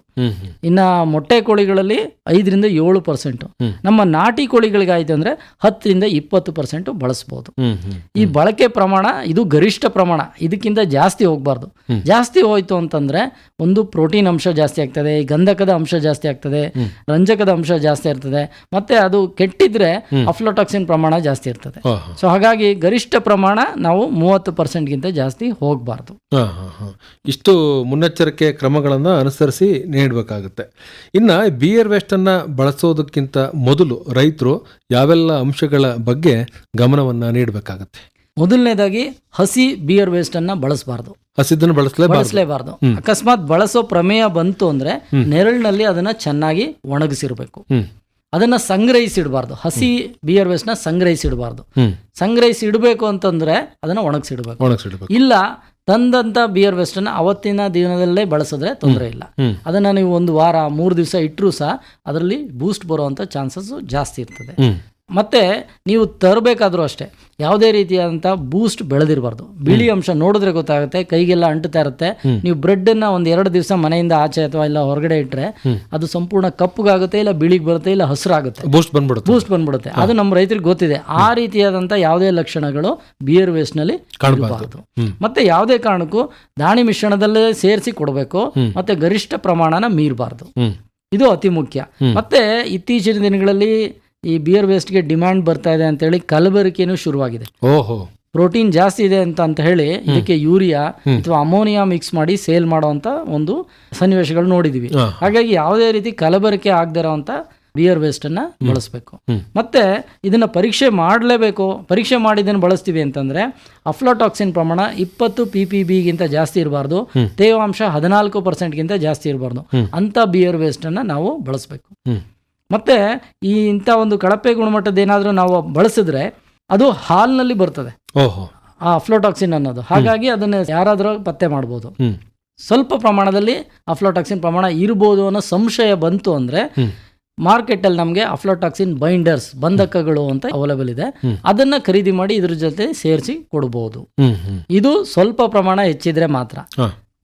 ಇನ್ನು ಮೊಟ್ಟೆ ಕೋಳಿಗಳಲ್ಲಿ ಐದರಿಂದ ಏಳು ಪರ್ಸೆಂಟು. ನಮ್ಮ ನಾಟಿ ಕೋಳಿಗಳಿಗಾಯ್ತು ಅಂದರೆ ಹತ್ತರಿಂದ ಇಪ್ಪತ್ತು ಪರ್ಸೆಂಟು ಬಳಸ್ಬೋದು. ಈ ಬಳಕೆ ಪ್ರಮಾಣ ಇದು ಗರಿಷ್ಠ ಪ್ರಮಾಣ ಇದಕ್ಕಿಂತ ಜಾಸ್ತಿ ಹೋಗಬಾರ್ದು. ಜಾಸ್ತಿ ಹೋಯ್ತು ಅಂತಂದ್ರೆ ಒಂದು ಪ್ರೋಟೀನ್ ಅಂಶ ಜಾಸ್ತಿ ಆಗ್ತದೆ ಈ ಗಂಧಕದ ಅಂಶ ಜಾಸ್ತಿ ಆಗ್ತದೆ ರಂಜಕದ ಅಂಶ ಜಾಸ್ತಿ ಇರ್ತದೆ ಮತ್ತೆ ಅದು ಕೆಟ್ಟಿದ್ರೆ ಅಫ್ಲೋಟಾಕ್ಸಿನ್ ಪ್ರಮಾಣ ಜಾಸ್ತಿ ಇರ್ತದೆ. ಸೊ ಹಾಗಾಗಿ ಗರಿಷ್ಠ ಪ್ರಮಾಣ ನಾವು ಮೂವತ್ತು ಪರ್ಸೆಂಟ್ಗಿಂತ ಜಾಸ್ತಿ ಹೋಗಬಾರ್ದು. ಇಷ್ಟು ಮುನ್ನೆಚ್ಚರಿಕೆ ಕ್ರಮಗಳನ್ನು ಅನುಸರಿಸಿ ನೀಡಬೇಕಾಗುತ್ತೆ. ಇನ್ನು ಬಿಯರ್ ವೇಸ್ಟನ್ನು ಬಳಸೋದಕ್ಕಿಂತ ಮೊದಲು ರೈತರು ಯಾವೆಲ್ಲ ಅಂಶಗಳ ಬಗ್ಗೆ ಗಮನವನ್ನು ನೀಡಬೇಕಾಗುತ್ತೆ? ಮೊದಲನೇದಾಗಿ ಹಸಿ ಬಿಯರ್ ವೇಸ್ಟ್ ಅನ್ನ ಬಳಸಬಾರ್ದು. ಹಸಿದನ್ನು ಬಳಸಲೇ ಬಳಸಲೇಬಾರ್ದು. ಅಕಸ್ಮಾತ್ ಬಳಸೋ ಪ್ರಮೇಯ ಬಂತು ಅಂದ್ರೆ ನೆರಳಿನಲ್ಲಿ ಅದನ್ನ ಚೆನ್ನಾಗಿ ಒಣಗಿಸಿರಬೇಕು. ಅದನ್ನ ಸಂಗ್ರಹಿಸಿಡಬಾರ್ದು. ಹಸಿ ಬಿಯರ್ ವೇಸ್ಟ್ನ ಸಂಗ್ರಹಿಸಿಡಬಾರ್ದು. ಸಂಗ್ರಹಿಸಿಡಬೇಕು ಸಂಗ್ರಹಿಸಿ ಇಡಬೇಕು ಅಂತಂದ್ರೆ ಅದನ್ನ ಒಣಗಿಸಿಡಬೇಕು. ಒಣಗಿಸಿಡ್ಬೇಕು. ಇಲ್ಲ ತಂದಂತ ಬಿಯರ್ ವೆಸ್ಟನ್ನು ಅವತ್ತಿನ ದಿನದಲ್ಲೇ ಬಳಸಿದ್ರೆ ತೊಂದರೆ ಇಲ್ಲ. ಅದನ್ನು ನೀವು ಒಂದು ವಾರ ಮೂರು ದಿವಸ ಇಟ್ಟರೂ ಸಹ ಅದರಲ್ಲಿ ಬೂಸ್ಟ್ ಬರುವಂಥ ಚಾನ್ಸಸ್ ಜಾಸ್ತಿ ಇರ್ತದೆ. ಮತ್ತೆ ನೀವು ತರಬೇಕಾದ್ರೂ ಅಷ್ಟೇ ಯಾವುದೇ ರೀತಿಯಾದಂಥ ಬೂಸ್ಟ್ ಬೆಳೆದಿರಬಾರ್ದು. ಬಿಳಿ ಅಂಶ ನೋಡಿದ್ರೆ ಗೊತ್ತಾಗುತ್ತೆ ಕೈಗೆಲ್ಲ ಅಂಟುತ್ತಾ ಇರುತ್ತೆ. ನೀವು ಬ್ರೆಡ್ಡನ್ನು ಒಂದು ಎರಡು ದಿವಸ ಮನೆಯಿಂದ ಆಚೆ ಅಥವಾ ಇಲ್ಲ ಹೊರಗಡೆ ಇಟ್ರೆ ಅದು ಸಂಪೂರ್ಣ ಕಪ್ಪಗಾಗುತ್ತೆ ಇಲ್ಲ ಬಿಳಿಗೆ ಬರುತ್ತೆ ಇಲ್ಲ ಹಸಿರಾಗುತ್ತೆ. ಬೂಸ್ಟ್ ಬಂದ್ಬಿಡುತ್ತೆ. ಬೂಸ್ಟ್ ಬಂದ್ಬಿಡುತ್ತೆ. ಅದು ನಮ್ಮ ರೈತರಿಗೆ ಗೊತ್ತಿದೆ. ಆ ರೀತಿಯಾದಂಥ ಯಾವುದೇ ಲಕ್ಷಣಗಳು ಬಿಯರ್ ವೇಸ್ಟ್ನಲ್ಲಿ ಕಾಣಬಾರ್ದು. ಮತ್ತೆ ಯಾವುದೇ ಕಾರಣಕ್ಕೂ ದಾಣಿ ಮಿಶ್ರಣದಲ್ಲೇ ಸೇರಿಸಿ ಕೊಡಬೇಕು ಮತ್ತೆ ಗರಿಷ್ಠ ಪ್ರಮಾಣನ ಮೀರಬಾರ್ದು. ಇದು ಅತಿ ಮುಖ್ಯ. ಮತ್ತೆ ಇತ್ತೀಚಿನ ದಿನಗಳಲ್ಲಿ ಈ ಬಿಯರ್ ವೇಸ್ಟ್ಗೆ ಡಿಮ್ಯಾಂಡ್ ಬರ್ತಾ ಇದೆ ಅಂತೇಳಿ ಕಲಬೆರಕೆನೂ ಶುರುವಾಗಿದೆ. ಓಹೋ. ಪ್ರೋಟೀನ್ ಜಾಸ್ತಿ ಇದೆ ಅಂತ ಅಂತ ಹೇಳಿ ಇದಕ್ಕೆ ಯೂರಿಯಾ ಅಥವಾ ಅಮೋನಿಯಾ ಮಿಕ್ಸ್ ಮಾಡಿ ಸೇಲ್ ಮಾಡುವಂತ ಒಂದು ಸನ್ನಿವೇಶಗಳು ನೋಡಿದೀವಿ. ಹಾಗಾಗಿ ಯಾವುದೇ ರೀತಿ ಕಲಬೆರಕೆ ಆಗದಿರೋ ಇರೋಂಥ ಬಿಯರ್ ವೇಸ್ಟ್ ಅನ್ನ ಬಳಸಬೇಕು. ಮತ್ತೆ ಇದನ್ನ ಪರೀಕ್ಷೆ ಮಾಡಲೇಬೇಕು. ಪರೀಕ್ಷೆ ಮಾಡಿದ್ದನ್ನು ಬಳಸ್ತೀವಿ ಅಂತಂದ್ರೆ ಅಫ್ಲೋಟಾಕ್ಸಿನ್ ಪ್ರಮಾಣ ಇಪ್ಪತ್ತು ಪಿ ಪಿ ಬಿಗಿಂತ ಜಾಸ್ತಿ ಇರಬಾರ್ದು. ತೇವಾಂಶ ಹದಿನಾಲ್ಕು ಪರ್ಸೆಂಟ್ಗಿಂತ ಜಾಸ್ತಿ ಇರಬಾರ್ದು. ಅಂತ ಬಿಯರ್ ವೇಸ್ಟ್ ಅನ್ನ ನಾವು ಬಳಸಬೇಕು. ಮತ್ತೆ ಈ ಇಂಥ ಒಂದು ಕಳಪೆ ಗುಣಮಟ್ಟದ ಏನಾದರೂ ನಾವು ಬಳಸಿದ್ರೆ ಅದು ಹಾಲ್ನಲ್ಲಿ ಬರ್ತದೆ. ಓಹೋ. ಆ ಅಫ್ಲೋಟಾಕ್ಸಿನ್ ಅನ್ನೋದು. ಹಾಗಾಗಿ ಅದನ್ನ ಯಾರಾದರೂ ಪತ್ತೆ ಮಾಡ್ಬೋದು. ಸ್ವಲ್ಪ ಪ್ರಮಾಣದಲ್ಲಿ ಅಫ್ಲೋಟಾಕ್ಸಿನ್ ಪ್ರಮಾಣ ಇರ್ಬೋದು ಅನ್ನೋ ಸಂಶಯ ಬಂತು ಅಂದ್ರೆ ಮಾರ್ಕೆಟಲ್ಲಿ ನಮಗೆ ಅಫ್ಲೋಟಾಕ್ಸಿನ್ ಬೈಂಡರ್ಸ್ ಬಂಧಕಗಳು ಅಂತ ಅವೈಲೇಬಲ್ ಇದೆ. ಅದನ್ನ ಖರೀದಿ ಮಾಡಿ ಇದ್ರ ಜೊತೆ ಸೇರಿಸಿ ಕೊಡಬಹುದು ಹ್ಮ್ ಇದು ಸ್ವಲ್ಪ ಪ್ರಮಾಣ ಹೆಚ್ಚಿದ್ರೆ ಮಾತ್ರ.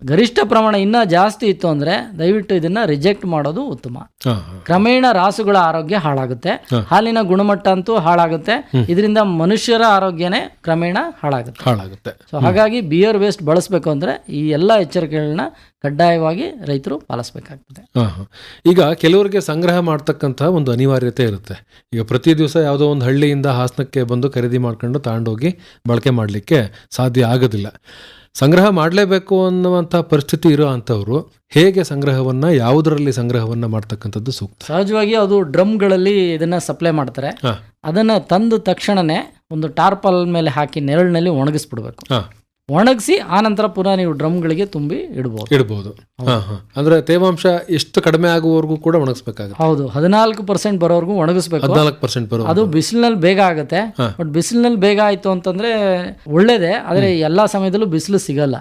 ಗರಿಷ್ಠ ಪ್ರಮಾಣ ಇನ್ನ ಜಾಸ್ತಿ ಇತ್ತು ಅಂದ್ರೆ ದಯವಿಟ್ಟು ಇದನ್ನ ರಿಜೆಕ್ಟ್ ಮಾಡೋದು ಉತ್ತಮ. ಕ್ರಮೇಣ ರಾಸುಗಳ ಆರೋಗ್ಯ ಹಾಳಾಗುತ್ತೆ. ಹಾಲಿನ ಗುಣಮಟ್ಟ ಅಂತೂ ಹಾಳಾಗುತ್ತೆ. ಇದರಿಂದ ಮನುಷ್ಯರ ಆರೋಗ್ಯನೇ ಕ್ರಮೇಣ ಹಾಳಾಗುತ್ತೆ. ಹಾಳಾಗುತ್ತೆ. ಸೊ ಹಾಗಾಗಿ ಬಿಯರ್ ವೇಸ್ಟ್ ಬಳಸಬೇಕು ಅಂದ್ರೆ ಈ ಎಲ್ಲ ಎಚ್ಚರಿಕೆಗಳನ್ನ ಕಡ್ಡಾಯವಾಗಿ ರೈತರು ಪಾಲಿಸಬೇಕಾಗ್ತದೆ. ಈಗ ಕೆಲವರಿಗೆ ಸಂಗ್ರಹ ಮಾಡ್ತಕ್ಕಂತಹ ಒಂದು ಅನಿವಾರ್ಯತೆ ಇರುತ್ತೆ. ಈಗ ಪ್ರತಿ ದಿವಸ ಯಾವುದೋ ಒಂದು ಹಳ್ಳಿಯಿಂದ ಹಾಸನಕ್ಕೆ ಬಂದು ಖರೀದಿ ಮಾಡ್ಕೊಂಡು ತಗೊಂಡೋಗಿ ಬಳಕೆ ಮಾಡಲಿಕ್ಕೆ ಸಾಧ್ಯ ಆಗೋದಿಲ್ಲ. ಸಂಗ್ರಹ ಮಾಡಲೇಬೇಕು ಅನ್ನುವಂಥ ಪರಿಸ್ಥಿತಿ ಇರೋ ಅಂಥವ್ರು ಹೇಗೆ ಸಂಗ್ರಹವನ್ನ ಯಾವುದರಲ್ಲಿ ಸಂಗ್ರಹವನ್ನ ಮಾಡ್ತಕ್ಕಂಥದ್ದು ಸೂಕ್ತ? ಸಹಜವಾಗಿ ಅದು ಡ್ರಮ್ಗಳಲ್ಲಿ ಇದನ್ನ ಸಪ್ಲೈ ಮಾಡ್ತಾರೆ. ಅದನ್ನು ತಂದ ತಕ್ಷಣನೇ ಒಂದು ಟಾರ್ಪಲ್ ಮೇಲೆ ಹಾಕಿ ನೆರಳಿನಲ್ಲಿ ಒಣಗಿಸ್ಬಿಡ್ಬೇಕು. ಒಣಗಿಸಿ ಆನಂತರ ಪುನಃ ನೀವು ಡ್ರಮ್ಗಳಿಗೆ ತುಂಬಿ ಇಡಬಹುದು ಇಡ್ಬೋದು. ಹಾ ಅಂದ್ರೆ ತೇವಾಂಶ ಎಷ್ಟು ಕಡಿಮೆ ಆಗುವವರೆಗೂ ಕೂಡ ಒಣಗಿಸಬೇಕಾಗುತ್ತೆ. ಹೌದು. ಹದಿನಾಲ್ಕು ಪರ್ಸೆಂಟ್ ಬರೋವರೆಗೂ ಒಣಗಿಸಬೇಕು. ಹದಿನಾಲ್ಕು ಪರ್ಸೆಂಟ್ ಬರೋ ಅದು ಬಿಸಿಲಿನಲ್ಲಿ ಬೇಗ ಆಗುತ್ತೆ. ಬಟ್ ಬಿಸಿಲಿನಲ್ಲಿ ಬೇಗ ಆಯ್ತು ಅಂತಂದ್ರೆ ಒಳ್ಳೇದೆ ಆದ್ರೆ ಎಲ್ಲಾ ಸಮಯದಲ್ಲೂ ಬಿಸಿಲು ಸಿಗಲ್ಲ.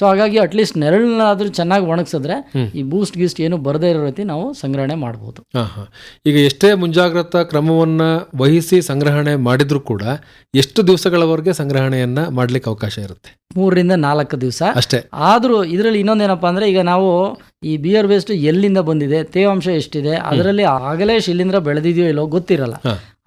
ಸೊ ಹಾಗಾಗಿ ಅಟ್ಲೀಸ್ಟ್ ನೆರಳನ್ನಾದ್ರೂ ಚೆನ್ನಾಗಿ ಒಣಗಿಸಿದ್ರೆ ಈ ಬೂಸ್ಟ್ ಗೀಸ್ಟ್ ಏನು ಬರದೇ ಇರೋ ರೀತಿ ನಾವು ಸಂಗ್ರಹಣೆ ಮಾಡಬಹುದು ಈಗ ಎಷ್ಟೇ ಮುಂಜಾಗ್ರತಾ ಕ್ರಮವನ್ನ ವಹಿಸಿ ಸಂಗ್ರಹಣೆ ಮಾಡಿದ್ರು ಕೂಡ ಎಷ್ಟು ದಿವಸಗಳವರೆಗೆ ಸಂಗ್ರಹಣೆಯನ್ನ ಮಾಡ್ಲಿಕ್ಕೆ ಅವಕಾಶ ಇರುತ್ತೆ? ಮೂರರಿಂದ ನಾಲ್ಕು ದಿವಸ. ಅಷ್ಟೇ. ಆದರೂ ಇದರಲ್ಲಿ ಇನ್ನೊಂದೇನಪ್ಪ ಅಂದರೆ ಈಗ ನಾವು ಈ ಬಿಯರ್ ವೇಸ್ಟ್ ಎಲ್ಲಿಂದ ಬಂದಿದೆ ತೇವಾಂಶ ಎಷ್ಟಿದೆ ಅದರಲ್ಲಿ ಆಗಲೇ ಶಿಲೀಂಧ್ರ ಬೆಳೆದಿದೆಯೋ ಇಲ್ಲೋ ಗೊತ್ತಿರಲ್ಲ.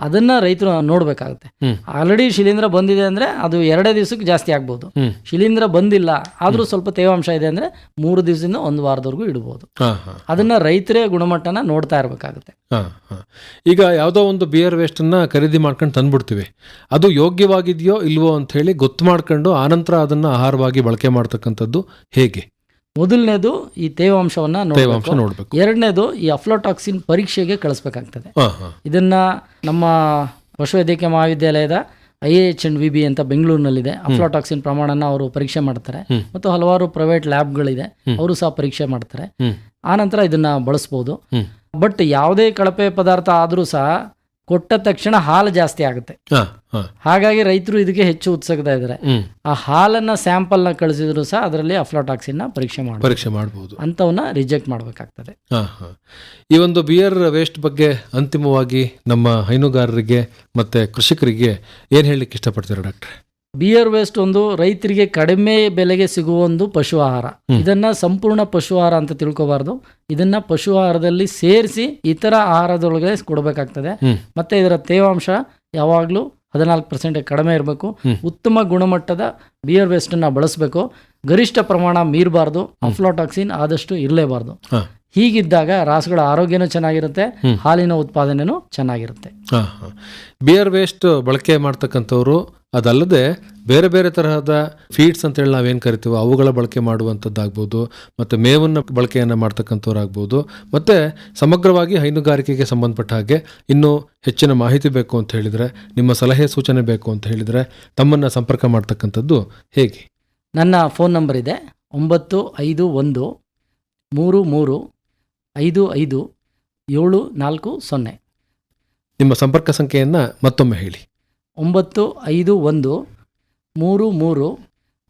ಅದನ್ನ ರೈತರು ನೋಡ್ಬೇಕಾಗುತ್ತೆ. ಆಲ್ರೆಡಿ ಶಿಲೀಂಧ್ರ ಬಂದಿದೆ ಅಂದ್ರೆ ಅದು ಎರಡೇ ದಿವಸಕ್ಕೆ ಜಾಸ್ತಿ ಆಗ್ಬೋದು. ಶಿಲೀಂಧ್ರ ಬಂದಿಲ್ಲ ಆದ್ರೂ ಸ್ವಲ್ಪ ತೇವಾಂಶ ಇದೆ ಅಂದ್ರೆ ಮೂರು ದಿವಸದಿಂದ ಒಂದು ವಾರದವರೆಗೂ ಇಡಬಹುದು ಅದನ್ನ ರೈತರೇ ಗುಣಮಟ್ಟನ ನೋಡ್ತಾ ಇರಬೇಕಾಗುತ್ತೆ. ಈಗ ಯಾವುದೋ ಒಂದು ಬಿಯರ್ ವೇಸ್ಟನ್ನ ಖರೀದಿ ಮಾಡ್ಕೊಂಡು ತಂದ್ಬಿಡ್ತೀವಿ. ಅದು ಯೋಗ್ಯವಾಗಿದೆಯೋ ಇಲ್ವೋ ಅಂತ ಹೇಳಿ ಗೊತ್ತು ಮಾಡ್ಕೊಂಡು ಆನಂತರ ಅದನ್ನ ಆಹಾರವಾಗಿ ಬಳಕೆ ಮಾಡ್ತಕ್ಕಂಥದ್ದು ಹೇಗೆ? ಮೊದಲನೇದು ಈ ತೇವಾಂಶವನ್ನ ತೇವಾಂಶ ನೋಡಬೇಕು. ಎರಡನೇದು ಈ ಅಫ್ಲೋಟಾಕ್ಸಿನ್ ಪರೀಕ್ಷೆಗೆ ಕಳಿಸ್ಬೇಕಾಗ್ತದೆ. ಇದನ್ನ ನಮ್ಮ ಪಶುವೈದ್ಯಕೀಯ ಮಹಾವಿದ್ಯಾಲಯದ I H and V B ಅಂತ ಬೆಂಗಳೂರಿನಲ್ಲಿದೆ. ಅಫ್ಲೋಟಾಕ್ಸಿನ್ ಪ್ರಮಾಣನ ಅವರು ಪರೀಕ್ಷೆ ಮಾಡ್ತಾರೆ. ಮತ್ತು ಹಲವಾರು ಪ್ರೈವೇಟ್ ಲ್ಯಾಬ್ಗಳಿದೆ. ಅವರು ಸಹ ಪರೀಕ್ಷೆ ಮಾಡ್ತಾರೆ. ಆನಂತರ ಇದನ್ನ ಬಳಸ್ಬೋದು. ಬಟ್ ಯಾವುದೇ ಕಳಪೆ ಪದಾರ್ಥ ಆದರೂ ಸಹ ಕೊಟ್ಟ ತಕ್ಷಣ ಹಾಲು ಜಾಸ್ತಿ ಆಗುತ್ತೆ. ಹಾಗಾಗಿ ರೈತರು ಇದಕ್ಕೆ ಹೆಚ್ಚು ಉತ್ಸುಕತಾ ಇದ್ದಾರೆ. ಆ ಹಾಲನ್ನ ಸ್ಯಾಂಪಲ್ನ ಕಳಿಸಿದ್ರು ಸಹ ಅದರಲ್ಲಿ ಅಫ್ಲೋಟಾಕ್ಸಿನ್ ಪರೀಕ್ಷೆ ಮಾಡಿ ಪರೀಕ್ಷೆ ಮಾಡಬಹುದು ಅಂತವನ್ನ ರಿಜೆಕ್ಟ್ ಮಾಡಬೇಕಾಗ್ತದೆ. ಹಾ ಹಾ. ಈ ಒಂದು ಬಿಯರ್ ವೇಸ್ಟ್ ಬಗ್ಗೆ ಅಂತಿಮವಾಗಿ ನಮ್ಮ ಹೈನುಗಾರರಿಗೆ ಮತ್ತೆ ಕೃಷಿಕರಿಗೆ ಏನ್ ಹೇಳಲಿಕ್ಕೆ ಇಷ್ಟಪಡ್ತೀರಾ ಡಾಕ್ಟ್ರೆ? ಬಿಯರ್ ವೇಸ್ಟ್ ಒಂದು ರೈತರಿಗೆ ಕಡಿಮೆ ಬೆಲೆಗೆ ಸಿಗುವ ಒಂದು ಪಶು ಆಹಾರ. ಇದನ್ನ ಸಂಪೂರ್ಣ ಪಶು ಆಹಾರ ಅಂತ ತಿಳ್ಕೋಬಾರ್ದು. ಇದನ್ನ ಪಶು ಆಹಾರದಲ್ಲಿ ಸೇರಿಸಿ ಇತರ ಆಹಾರದೊಳಗೆ ಕೊಡಬೇಕಾಗ್ತದೆ. ಮತ್ತೆ ಇದರ ತೇವಾಂಶ ಯಾವಾಗಲೂ ಹದಿನಾಲ್ಕು ಪರ್ಸೆಂಟ್ ಕಡಿಮೆ ಇರಬೇಕು. ಉತ್ತಮ ಗುಣಮಟ್ಟದ ಬಿಯರ್ ವೇಸ್ಟನ್ನು ಬಳಸಬೇಕು. ಗರಿಷ್ಠ ಪ್ರಮಾಣ ಮೀರಬಾರ್ದು. ಅಫ್ಲೋಟಾಕ್ಸಿನ್ ಆದಷ್ಟು ಇರಲೇಬಾರ್ದು. ಹೀಗಿದ್ದಾಗ ರಾಸುಗಳ ಆರೋಗ್ಯನೂ ಚೆನ್ನಾಗಿರುತ್ತೆ. ಹಾಲಿನ ಉತ್ಪಾದನೆನೂ ಚೆನ್ನಾಗಿರುತ್ತೆ. ಹಾ ಹಾ. ಬಿಯರ್ ವೇಸ್ಟ್ ಬಳಕೆ ಮಾಡ್ತಕ್ಕಂಥವ್ರು ಅದಲ್ಲದೆ ಬೇರೆ ಬೇರೆ ತರಹದ ಫೀಡ್ಸ್ ಅಂತೇಳಿ ನಾವೇನು ಕರಿತೀವೋ ಅವುಗಳ ಬಳಕೆ ಮಾಡುವಂಥದ್ದಾಗ್ಬೋದು ಮತ್ತು ಮೇವನ್ನು ಬಳಕೆಯನ್ನು ಮಾಡ್ತಕ್ಕಂಥವ್ರಾಗ್ಬೋದು ಮತ್ತು ಸಮಗ್ರವಾಗಿ ಹೈನುಗಾರಿಕೆಗೆ ಸಂಬಂಧಪಟ್ಟ ಹಾಗೆ ಇನ್ನೂ ಹೆಚ್ಚಿನ ಮಾಹಿತಿ ಬೇಕು ಅಂತ ಹೇಳಿದರೆ ನಿಮ್ಮ ಸಲಹೆ ಸೂಚನೆ ಬೇಕು ಅಂತ ಹೇಳಿದರೆ ತಮ್ಮನ್ನು ಸಂಪರ್ಕ ಮಾಡ್ತಕ್ಕಂಥದ್ದು ಹೇಗೆ? ನನ್ನ ಫೋನ್ ನಂಬರ್ ಇದೆ ಒಂಬತ್ತು ಐದು ಒಂದು ಮೂರು ಮೂರು ಐದು ಐದು ಏಳು ನಾಲ್ಕು ಸೊನ್ನೆ. ನಿಮ್ಮ ಸಂಪರ್ಕ ಸಂಖ್ಯೆಯನ್ನು ಮತ್ತೊಮ್ಮೆ ಹೇಳಿ. ಒಂಬತ್ತು ಐದು ಒಂದು ಮೂರು ಮೂರು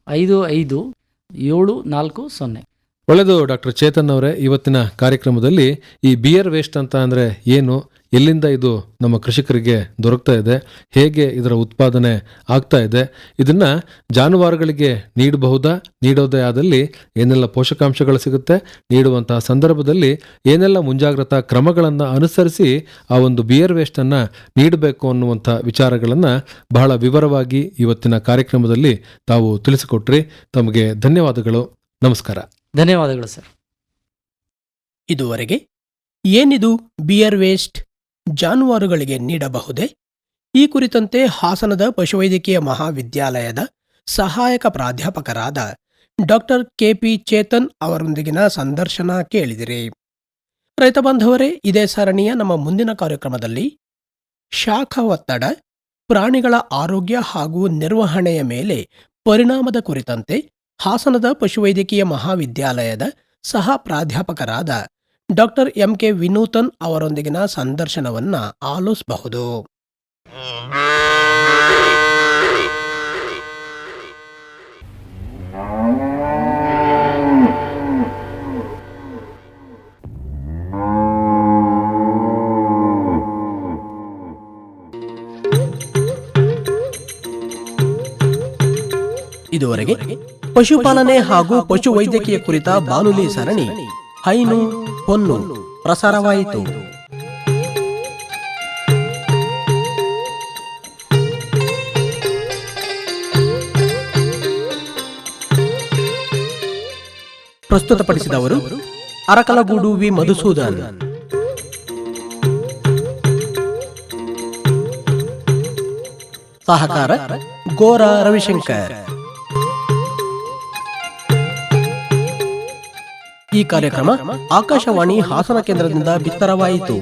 ಐದು ಐದು ಏಳು ನಾಲ್ಕು ಸೊನ್ನೆ. ಒಳ್ಳೆಯದು ಡಾಕ್ಟರ್ ಚೇತನ್ ಅವರೇ ಇವತ್ತಿನ ಕಾರ್ಯಕ್ರಮದಲ್ಲಿ ಈ ಬಿಯರ್ ವೇಸ್ಟ್ ಅಂತ ಅಂದರೆ ಏನು ಎಲ್ಲಿಂದ ಇದು ನಮ್ಮ ಕೃಷಿಕರಿಗೆ ದೊರಕ್ತಾ ಇದೆ? ಹೇಗೆ ಇದರ ಉತ್ಪಾದನೆ ಆಗ್ತಾ ಇದೆ? ಇದನ್ನು ಜಾನುವಾರುಗಳಿಗೆ ನೀಡಬಹುದಾ? ನೀಡೋದೇ ಆದಲ್ಲಿ ಏನೆಲ್ಲ ಪೋಷಕಾಂಶಗಳು ಸಿಗುತ್ತೆ? ನೀಡುವಂತಹ ಸಂದರ್ಭದಲ್ಲಿ ಏನೆಲ್ಲ ಮುಂಜಾಗ್ರತಾ ಕ್ರಮಗಳನ್ನು ಅನುಸರಿಸಿ ಆ ಒಂದು ಬಿಯರ್ ವೇಸ್ಟನ್ನು ನೀಡಬೇಕು ಅನ್ನುವಂಥ ವಿಚಾರಗಳನ್ನು ಬಹಳ ವಿವರವಾಗಿ ಇವತ್ತಿನ ಕಾರ್ಯಕ್ರಮದಲ್ಲಿ ತಾವು ತಿಳಿಸಿಕೊಟ್ರಿ. ತಮಗೆ ಧನ್ಯವಾದಗಳು. ನಮಸ್ಕಾರ. ಧನ್ಯವಾದಗಳು ಸರ್. ಇದುವರೆಗೆ ಏನಿದು ಬಿಯರ್ ವೇಸ್ಟ್ ಜಾನುವಾರುಗಳಿಗೆ ನೀಡಬಹುದೇ? ಈ ಕುರಿತಂತೆ ಹಾಸನದ ಪಶುವೈದ್ಯಕೀಯ ಮಹಾವಿದ್ಯಾಲಯದ ಸಹಾಯಕ ಪ್ರಾಧ್ಯಾಪಕರಾದ ಡಾಕ್ಟರ್ ಕೆಪಿ ಚೇತನ್ ಅವರೊಂದಿಗಿನ ಸಂದರ್ಶನ ಕೇಳಿದಿರಿ. ರೈತ ಬಾಂಧವರೇ, ಇದೇ ಸರಣಿಯ ನಮ್ಮ ಮುಂದಿನ ಕಾರ್ಯಕ್ರಮದಲ್ಲಿ ಶಾಖ ಒತ್ತಡ, ಪ್ರಾಣಿಗಳ ಆರೋಗ್ಯ ಹಾಗೂ ನಿರ್ವಹಣೆಯ ಮೇಲೆ ಪರಿಣಾಮದ ಕುರಿತಂತೆ ಹಾಸನದ ಪಶುವೈದ್ಯಕೀಯ ಮಹಾವಿದ್ಯಾಲಯದ ಸಹ ಪ್ರಾಧ್ಯಾಪಕರಾದ ಡಾಕ್ಟರ್ ಎಂ ಕೆ ವಿನೂತನ್ ಅವರೊಂದಿಗಿನ ಸಂದರ್ಶನವನ್ನ ಆಲಿಸಬಹುದು. ಇದುವರೆಗೆ ಪಶುಪಾಲನೆ ಹಾಗೂ ಪಶುವೈದ್ಯಕೀಯ ಕುರಿತ ಬಾನುಲಿ ಸರಣಿ ಹೈನು ಹೊನ್ನು ಪ್ರಸಾರವಾಯಿತು. ಪ್ರಸ್ತುತಪಡಿಸಿದವರು ಅರಕಲಗೂಡು ವಿ. ಮಧುಸೂದನ್. ಸಹಕಾರ ಗೋರ ರವಿಶಂಕರ್. ಈ ಕಾರ್ಯಕ್ರಮ ಆಕಾಶವಾಣಿ ಹಾಸನ ಕೇಂದ್ರದಿಂದ ಬಿತ್ತರವಾಯಿತು.